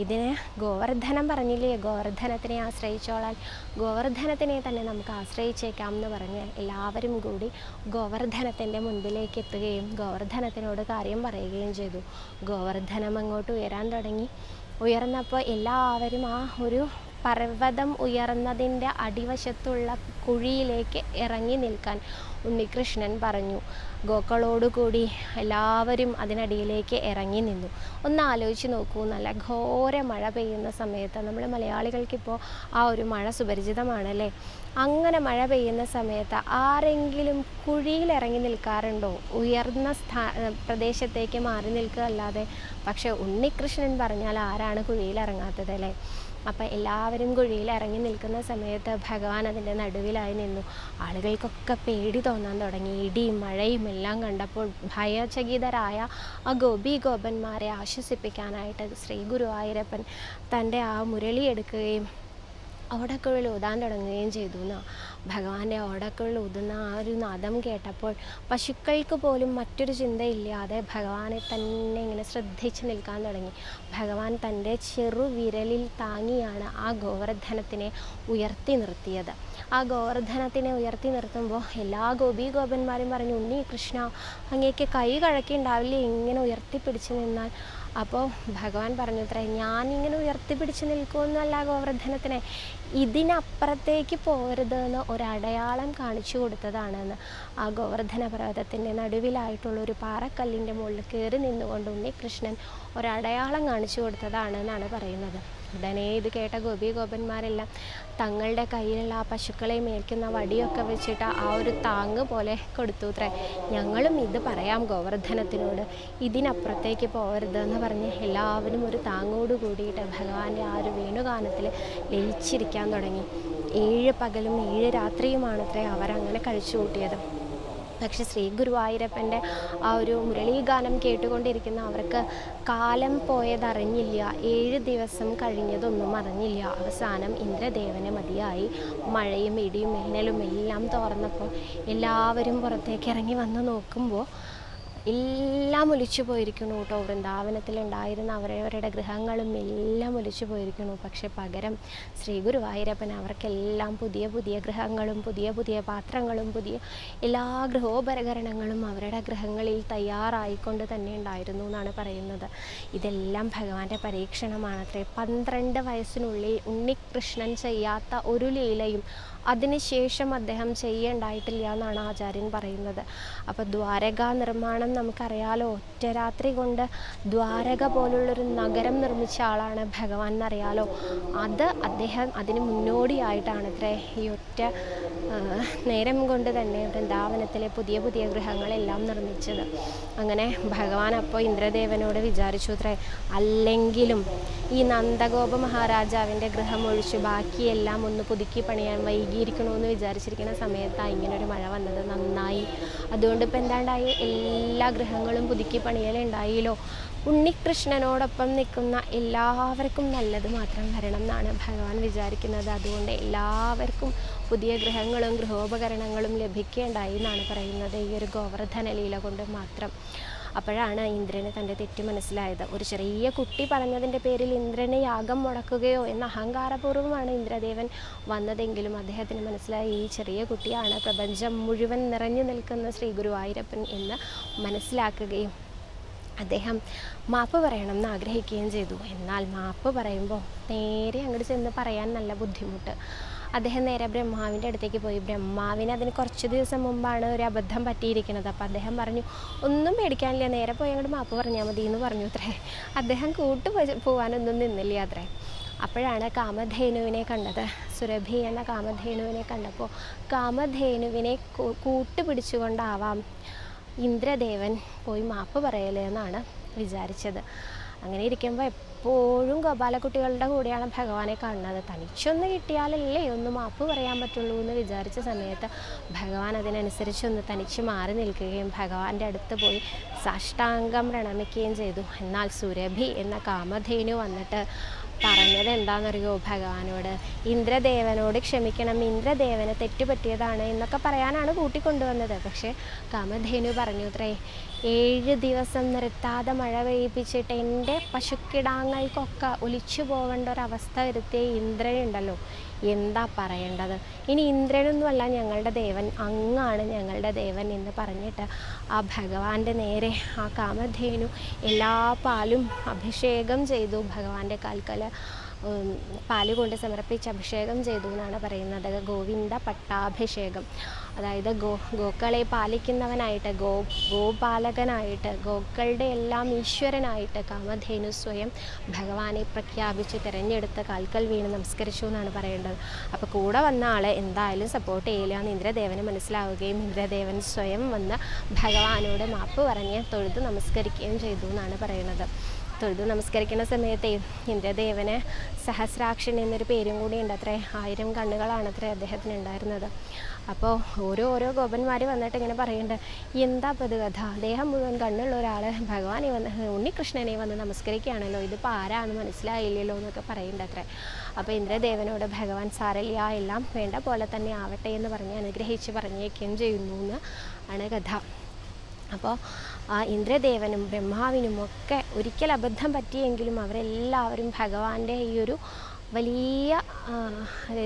S1: ഇതിന് ഗോവർദ്ധനം പറഞ്ഞില്ലേ? ഗോവർദ്ധനത്തിനെ ആശ്രയിച്ചോളാൻ ഗോവർദ്ധനത്തിനെ തന്നെ നമുക്ക് ആശ്രയിച്ചേക്കാം എന്ന് പറഞ്ഞ് എല്ലാവരും കൂടി ഗോവർദ്ധനത്തിന്റെ മുൻപിലേക്ക് എത്തുകയും ഗോവർദ്ധനത്തിനോട് കാര്യം പറയുകയും ചെയ്തു. ഗോവർദ്ധനം അങ്ങോട്ട് ഉയരാൻ തുടങ്ങി. ഉയർന്നപ്പോൾ എല്ലാവരും ആ ഒരു പർവതം ഉയർന്നതിന്റെ അടിവശത്തുള്ള കുഴിയിലേക്ക് ഇറങ്ങി നിൽക്കാൻ ഉണ്ണികൃഷ്ണൻ പറഞ്ഞു. ഗോക്കളോടുകൂടി എല്ലാവരും അതിനടിയിലേക്ക് ഇറങ്ങി നിന്നു. ഒന്ന് ആലോചിച്ച് നോക്കൂ നല്ല ഘോര മഴ പെയ്യുന്ന സമയത്ത് നമ്മൾ മലയാളികൾക്കിപ്പോൾ ആ ഒരു മഴ സുപരിചിതമാണല്ലേ? അങ്ങനെ മഴ പെയ്യുന്ന സമയത്ത് ആരെങ്കിലും കുഴിയിൽ ഇറങ്ങി നിൽക്കാറുണ്ടോ? ഉയർന്ന സ്ഥാ പ്രദേശത്തേക്ക് മാറി നിൽക്കുക അല്ലാതെ പക്ഷേ ഉണ്ണികൃഷ്ണൻ പറഞ്ഞാൽ ആരാണ് കുഴിയിൽ ഇറങ്ങാത്തത് അല്ലേ? അപ്പം എല്ലാവരും കുഴിയിൽ ഇറങ്ങി നിൽക്കുന്ന സമയത്ത് ഭഗവാൻ അതിന്റെ നടുവിലായി നിന്നു. ആളുകൾക്കൊക്കെ പേടി തോന്നാൻ തുടങ്ങി. ഇടിയും മഴയും എല്ലാം കണ്ടപ്പോൾ ഭയചകിതരായ ആ ഗോപി ഗോപന്മാരെ ആശ്വസിപ്പിക്കാനായിട്ട് ശ്രീ ഗുരുവായൂരപ്പൻ തന്റെ ആ മുരളി എടുക്കുകയും ഓടക്കുഴൽ ഊതാൻ തുടങ്ങുകയും ചെയ്തു എന്നാ ഭഗവാന്റെ ഓടക്കുഴൽ ഊതുന്ന ആ ഒരു നാദം കേട്ടപ്പോൾ പശുക്കൾക്ക് പോലും മറ്റൊരു ചിന്തയില്ലാതെ ഭഗവാനെ തന്നെ ഇങ്ങനെ ശ്രദ്ധിച്ച് നിൽക്കാൻ തുടങ്ങി. ഭഗവാൻ തന്റെ ചെറു വിരലിൽ താങ്ങിയാണ് ആ ഗോവർദ്ധനത്തിനെ ഉയർത്തി നിർത്തിയത്. ആ ഗോവർദ്ധനത്തിനെ ഉയർത്തി നിർത്തുമ്പോൾ എല്ലാ ഗോപി ഗോപന്മാരും പറഞ്ഞു ഉണ്ണി കൃഷ്ണ അങ്ങേക്ക് കൈ കഴക്കി ഉണ്ടാവില്ലേ ഇങ്ങനെ ഉയർത്തിപ്പിടിച്ച് നിന്നാൽ അപ്പോൾ ഭഗവാൻ പറഞ്ഞു അത്ര ഞാനിങ്ങനെ ഉയർത്തിപ്പിടിച്ച് നിൽക്കുമെന്നല്ല ഗോവർദ്ധനത്തിനെ ഇതിനപ്പുറത്തേക്ക് പോരുത് ഒരടയാളം കാണിച്ചു കൊടുത്തതാണെന്ന്. ആ ഗോവർദ്ധന പർവതത്തിന്റെ നടുവിലായിട്ടുള്ള ഒരു പാറക്കല്ലിന്റെ മുകളിൽ കയറി നിന്നുകൊണ്ട് ഉണ്ണികൃഷ്ണൻ ഒരടയാളം കാണിച്ചു കൊടുത്തതാണെന്നാണ് പറയുന്നത്. ഉടനെ ഇത് കേട്ട ഗോപി ഗോപന്മാരെല്ലാം തങ്ങളുടെ കയ്യിലുള്ള ആ പശുക്കളെ മേൽക്കുന്ന വടിയൊക്കെ വെച്ചിട്ട് ആ ഒരു താങ്ങ് പോലെ കൊടുത്തു അത്രേ. ഞങ്ങളും ഇത് പറയാം ഗോവർദ്ധനത്തിനോട്. ഇതിനപ്പുറത്തേക്ക് പോകരുത് എന്ന് പറഞ്ഞ് എല്ലാവരും ഒരു താങ്ങോട് കൂടിയിട്ട് ഭഗവാന്റെ ആ ഒരു വേണുഗാനത്തിൽ ലയിച്ചിരിക്കാൻ തുടങ്ങി. ഏഴ് പകലും ഏഴ് രാത്രിയുമാണത്രേ അവരങ്ങനെ കഴിച്ചു കൂട്ടിയത് പക്ഷെ ശ്രീ ഗുരുവായൂരപ്പന്റെ ആ ഒരു മുരളീഗാനം കേട്ടുകൊണ്ടിരിക്കുന്ന അവർക്ക് കാലം പോയതറിഞ്ഞില്ല ഏഴ് ദിവസം കഴിഞ്ഞതൊന്നും അറിഞ്ഞില്ല. അവസാനം ഇന്ദ്രദേവന് മതിയായി. മഴയും ഇടിയും മിന്നലും എല്ലാം തോർന്നപ്പോൾ എല്ലാവരും പുറത്തേക്ക് ഇറങ്ങി വന്ന് നോക്കുമ്പോൾ എല്ലാം ഒലിച്ചു പോയിരിക്കുന്നു കേട്ടോ. വൃന്ദാവനത്തിലുണ്ടായിരുന്ന അവരവരുടെ ഗൃഹങ്ങളും എല്ലാം ഒലിച്ചു പോയിരിക്കുന്നു. പക്ഷെ പകരം ശ്രീ ഗുരുവായൂരപ്പൻ അവർക്കെല്ലാം പുതിയ പുതിയ ഗൃഹങ്ങളും പുതിയ പുതിയ പാത്രങ്ങളും പുതിയ എല്ലാ ഗൃഹോപകരണങ്ങളും അവരുടെ ഗൃഹങ്ങളിൽ തയ്യാറായിക്കൊണ്ട് തന്നെ ഉണ്ടായിരുന്നു എന്നാണ് പറയുന്നത്. ഇതെല്ലാം ഭഗവാന്റെ പരീക്ഷണമാണത്രേ പന്ത്രണ്ട് വയസ്സിനുള്ളിൽ ഉണ്ണികൃഷ്ണൻ ചെയ്യാത്ത ഒരു ലീലയും അതിനുശേഷം അദ്ദേഹം ചെയ്യേണ്ടായിട്ടില്ല എന്നാണ് ആചാര്യൻ പറയുന്നത്. അപ്പോൾ ദ്വാരക നിർമ്മാണം നമുക്കറിയാലോ ഒറ്റ രാത്രി കൊണ്ട് ദ്വാരക പോലുള്ളൊരു നഗരം നിർമ്മിച്ച ആളാണ് ഭഗവാൻ എന്നറിയാലോ. അത് അദ്ദേഹം അതിന് മുന്നോടിയായിട്ടാണ് ഇത്രേ ഈ ഒറ്റ നേരം കൊണ്ട് തന്നെ വൃന്ദാവനത്തിലെ പുതിയ പുതിയ ഗൃഹങ്ങളെല്ലാം നിർമ്മിച്ചത്. അങ്ങനെ ഭഗവാൻ അപ്പോൾ ഇന്ദ്രദേവനോട് വിചാരിച്ചു അത്രേ അല്ലെങ്കിലും ഈ നന്ദഗോപ മഹാരാജാവിന്റെ ഗൃഹം ഒഴിച്ച് ബാക്കിയെല്ലാം ഒന്ന് പുതുക്കി പണിയാൻ വൈകിയിരിക്കണമെന്ന് വിചാരിച്ചിരിക്കുന്ന സമയത്താണ് ഇങ്ങനൊരു മഴ വന്നത് നന്നായി. അതുകൊണ്ട് ഇപ്പം എന്താണ്ടായി? എല്ലാ ഗ്രഹങ്ങളും പുതുക്കി പണിയലുണ്ടായില്ലോ ഉണ്ണികൃഷ്ണനോടൊപ്പം നിൽക്കുന്ന എല്ലാവർക്കും നല്ലത് മാത്രം വരണം എന്നാണ് ഭഗവാൻ വിചാരിക്കുന്നത്. അതുകൊണ്ട് എല്ലാവർക്കും പുതിയ ഗ്രഹങ്ങളും ഗൃഹോപകരണങ്ങളും ലഭിക്കേണ്ടായി എന്നാണ് പറയുന്നത് ഈ ഒരു ഗോവർദ്ധന ലീല കൊണ്ട് മാത്രം. അപ്പോഴാണ് ഇന്ദ്രന് തന്റെ തെറ്റ് മനസ്സിലായത്. ഒരു ചെറിയ കുട്ടി പറഞ്ഞതിന്റെ പേരിൽ ഇന്ദ്രനെ യാഗം മുടക്കുകയോ എന്ന അഹങ്കാരപൂർവമാണ് ഇന്ദ്രദേവൻ വന്നതെങ്കിലും അദ്ദേഹത്തിന് മനസ്സിലായി ഈ ചെറിയ കുട്ടിയാണ് പ്രപഞ്ചം മുഴുവൻ നിറഞ്ഞു നിൽക്കുന്ന ശ്രീ ഗുരുവായൂരപ്പൻ എന്ന് മനസ്സിലാക്കുകയും അദ്ദേഹം മാപ്പ് പറയണം എന്ന് ആഗ്രഹിക്കുകയും ചെയ്തു. എന്നാൽ മാപ്പ് പറയുമ്പോൾ നേരെ അങ്ങോട്ട് ചെന്ന് പറയാൻ നല്ല ബുദ്ധിമുട്ട്. അദ്ദേഹം നേരെ ബ്രഹ്മാവിന്റെ അടുത്തേക്ക് പോയി. ബ്രഹ്മാവിന് അതിന് കുറച്ച് ദിവസം മുമ്പാണ് ഒരു അബദ്ധം പറ്റിയിരിക്കുന്നത്. അപ്പോൾ അദ്ദേഹം പറഞ്ഞു ഒന്നും പേടിക്കാനില്ല നേരെ പോയി അങ്ങോട്ട് മാപ്പ് പറഞ്ഞാൽ മതി എന്ന് പറഞ്ഞു അത്രേ. അദ്ദേഹം കൂട്ടു പോ- പോവാനൊന്നും നിന്നില്ല അത്രേ. അപ്പോഴാണ് കാമധേനുവിനെ കണ്ടത്. സുരഭി എന്ന കാമധേനുവിനെ കണ്ടപ്പോൾ കാമധേനുവിനെ കൂട്ടു കൂട്ടുപിടിച്ചുകൊണ്ടാവാം ഇന്ദ്രദേവൻ പോയി മാപ്പ് പറയലെന്നാണ് വിചാരിച്ചത്. അങ്ങനെ ഇരിക്കുമ്പോൾ എപ്പോഴും ഗോപാലക്കുട്ടികളുടെ കൂടെയാണ് ഭഗവാനെ കാണുന്നത്. തനിച്ചൊന്ന് കിട്ടിയാലല്ലേ ഒന്ന് മാപ്പ് പറയാൻ പറ്റുള്ളൂ എന്ന് വിചാരിച്ച സമയത്ത് ഭഗവാൻ അതിനനുസരിച്ചൊന്ന് തനിച്ച് മാറി നിൽക്കുകയും ഭഗവാന്റെ അടുത്ത് പോയി സാഷ്ടാംഗം പ്രണമിക്കുകയും ചെയ്തു. എന്നാൽ സുരഭി എന്ന കാമധേനു വന്നിട്ട് പറഞ്ഞത് എന്താണെന്നറിയോ ഭഗവാനോട്? ഇന്ദ്രദേവനോട് ക്ഷമിക്കണം ഇന്ദ്രദേവന് തെറ്റുപറ്റിയതാണ് എന്നൊക്കെ പറയാനാണ് കൂട്ടിക്കൊണ്ടുവന്നത്. പക്ഷേ കാമധേനു പറഞ്ഞു അത്രേ ഏഴ് ദിവസം നിർത്താതെ മഴ പെയ്യിപ്പിച്ചിട്ട് എന്റെ പശുക്കിടാങ്ങൾക്കൊക്കെ ഒലിച്ചു പോകേണ്ട ഒരവസ്ഥ വരുത്തിയ ഇന്ദ്രനുണ്ടല്ലോ. എന്താ പറയേണ്ടത്? ഇനി ഇന്ദ്രനൊന്നുമല്ല ഞങ്ങളുടെ ദേവൻ അങ്ങാണ് ഞങ്ങളുടെ ദേവൻ എന്ന് പറഞ്ഞിട്ട് ആ ഭഗവാന്റെ നേരെ ആ കാമധേനു എല്ലാ പാലും അഭിഷേകം ചെയ്തു ഭഗവാന്റെ കാൽക്കൽ പാൽ കൊണ്ട് സമർപ്പിച്ച് അഭിഷേകം ചെയ്തു എന്നാണ് പറയുന്നത്. ഗോവിന്ദ പട്ടാഭിഷേകം. അതായത് ഗോ ഗോക്കളെ പാലിക്കുന്നവനായിട്ട് ഗോ ഗോപാലകനായിട്ട് ഗോക്കളുടെ എല്ലാം ഈശ്വരനായിട്ട് കാമധേനു സ്വയം ഭഗവാനെ പ്രഖ്യാപിച്ച് തിരഞ്ഞെടുത്ത് കാൽക്കൽ വീണ് നമസ്കരിച്ചു എന്നാണ് പറയേണ്ടത്. അപ്പോൾ കൂടെ വന്ന ആളെ എന്തായാലും സപ്പോർട്ട് ചെയ്യില്ല എന്ന് ഇന്ദ്രദേവന് മനസ്സിലാവുകയും ഇന്ദ്രദേവൻ സ്വയം വന്ന് ഭഗവാനോട് മാപ്പ് പറഞ്ഞ് തൊഴുത് നമസ്കരിക്കുകയും ചെയ്തു എന്നാണ് പറയുന്നത് തൊഴുതു നമസ്കരിക്കുന്ന സമയത്ത് ഇന്ദ്രദേവന് സഹസ്രാക്ഷൻ എന്നൊരു പേരും കൂടി ഉണ്ട്. അത്രേ ആയിരം കണ്ണുകളാണ് അത്രേ അദ്ദേഹത്തിന് ഉണ്ടായിരുന്നത് അപ്പോൾ ഓരോ ഓരോ ഗോപന്മാർ വന്നിട്ട് ഇങ്ങനെ പറയുന്നുണ്ട് എന്താ പത് ഇത് കഥ? അദ്ദേഹം മുഴുവൻ കണ്ണുള്ള ഒരാൾ ഭഗവാനെ വന്ന് ഉണ്ണികൃഷ്ണനെ വന്ന് നമസ്കരിക്കുകയാണല്ലോ. ഇതിപ്പോൾ ആരാണ് മനസ്സിലായില്ലല്ലോ എന്നൊക്കെ പറയുന്നുണ്ട് അത്രേ. അപ്പോൾ ഇന്ദ്രദേവനോട് ഭഗവാൻ സാരല്യ എല്ലാം വേണ്ട പോലെ തന്നെ ആവട്ടെ എന്ന് പറഞ്ഞ് അനുഗ്രഹിച്ച് പറഞ്ഞേക്കുകയും ചെയ്യുന്നു എന്ന് ആണ് കഥ. അപ്പോൾ ആ ഇന്ദ്രദേവനും ബ്രഹ്മാവിനും ഒക്കെ ഒരിക്കൽ അബദ്ധം പറ്റിയെങ്കിലും അവരെല്ലാവരും ഭഗവാന്റെ ഈ ഒരു വലിയ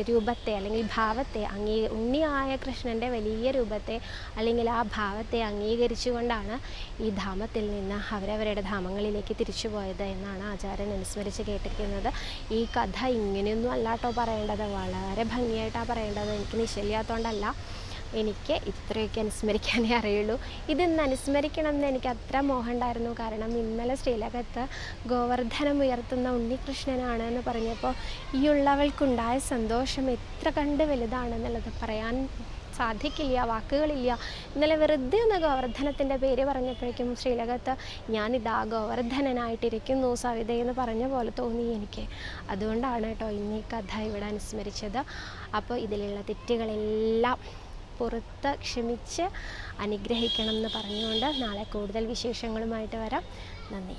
S1: രൂപത്തെ അല്ലെങ്കിൽ ഭാവത്തെ അംഗീ ഉണ്ണിയായ കൃഷ്ണന്റെ വലിയ രൂപത്തെ അല്ലെങ്കിൽ ആ ഭാവത്തെ അംഗീകരിച്ചുകൊണ്ടാണ് ഈ ധാമത്തിൽ നിന്ന് അവരവരുടെ ധാമങ്ങളിലേക്ക് തിരിച്ചു പോയത് എന്നാണ് ആചാര്യൻ അനുസ്മരിച്ച് കേട്ടിരിക്കുന്നത്. ഈ കഥ ഇങ്ങനെയൊന്നും അല്ലാട്ടോ പറയേണ്ടത്. വളരെ ഭംഗിയായിട്ടാണ് പറയേണ്ടത്. എനിക്ക് നിശ്ചയില്ലാത്തതുകൊണ്ടല്ല എനിക്ക് ഇത്രയൊക്കെ അനുസ്മരിക്കാനേ അറിയുള്ളൂ. ഇതിന്ന് അനുസ്മരിക്കണം എന്ന് എനിക്ക് അത്ര മോഹം ഉണ്ടായിരുന്നു കാരണം ഇന്നലെ ശ്രീലകത്ത് ഗോവർദ്ധനം ഉയർത്തുന്ന ഉണ്ണികൃഷ്ണനാണ് എന്ന് പറഞ്ഞപ്പോൾ ഈ ഉള്ളവൾക്കുണ്ടായ സന്തോഷം എത്ര കണ്ട് വലുതാണെന്നുള്ളത് പറയാൻ സാധിക്കില്ല വാക്കുകളില്ല. ഇന്നലെ വെറുതെ ഒന്ന് ഗോവർദ്ധനത്തിന്റെ പേര് പറഞ്ഞപ്പോഴേക്കും ശ്രീലകത്ത് ഞാനിതാ ഗോവർദ്ധനനായിട്ടിരിക്കുന്നു സവിതയെന്ന് പറഞ്ഞ പോലെ തോന്നി എനിക്ക്. അതുകൊണ്ടാണ് കേട്ടോ ഇന്ന് കഥ ഇവിടെ അനുസ്മരിച്ചത്. അപ്പോൾ ഇതിലുള്ള തെറ്റുകളെല്ലാം പുറത്ത് ക്ഷമിച്ച് അനുഗ്രഹിക്കണം എന്ന് പറഞ്ഞുകൊണ്ട് നാളെ കൂടുതൽ വിശേഷങ്ങളുമായിട്ട് വരാം. നന്ദി.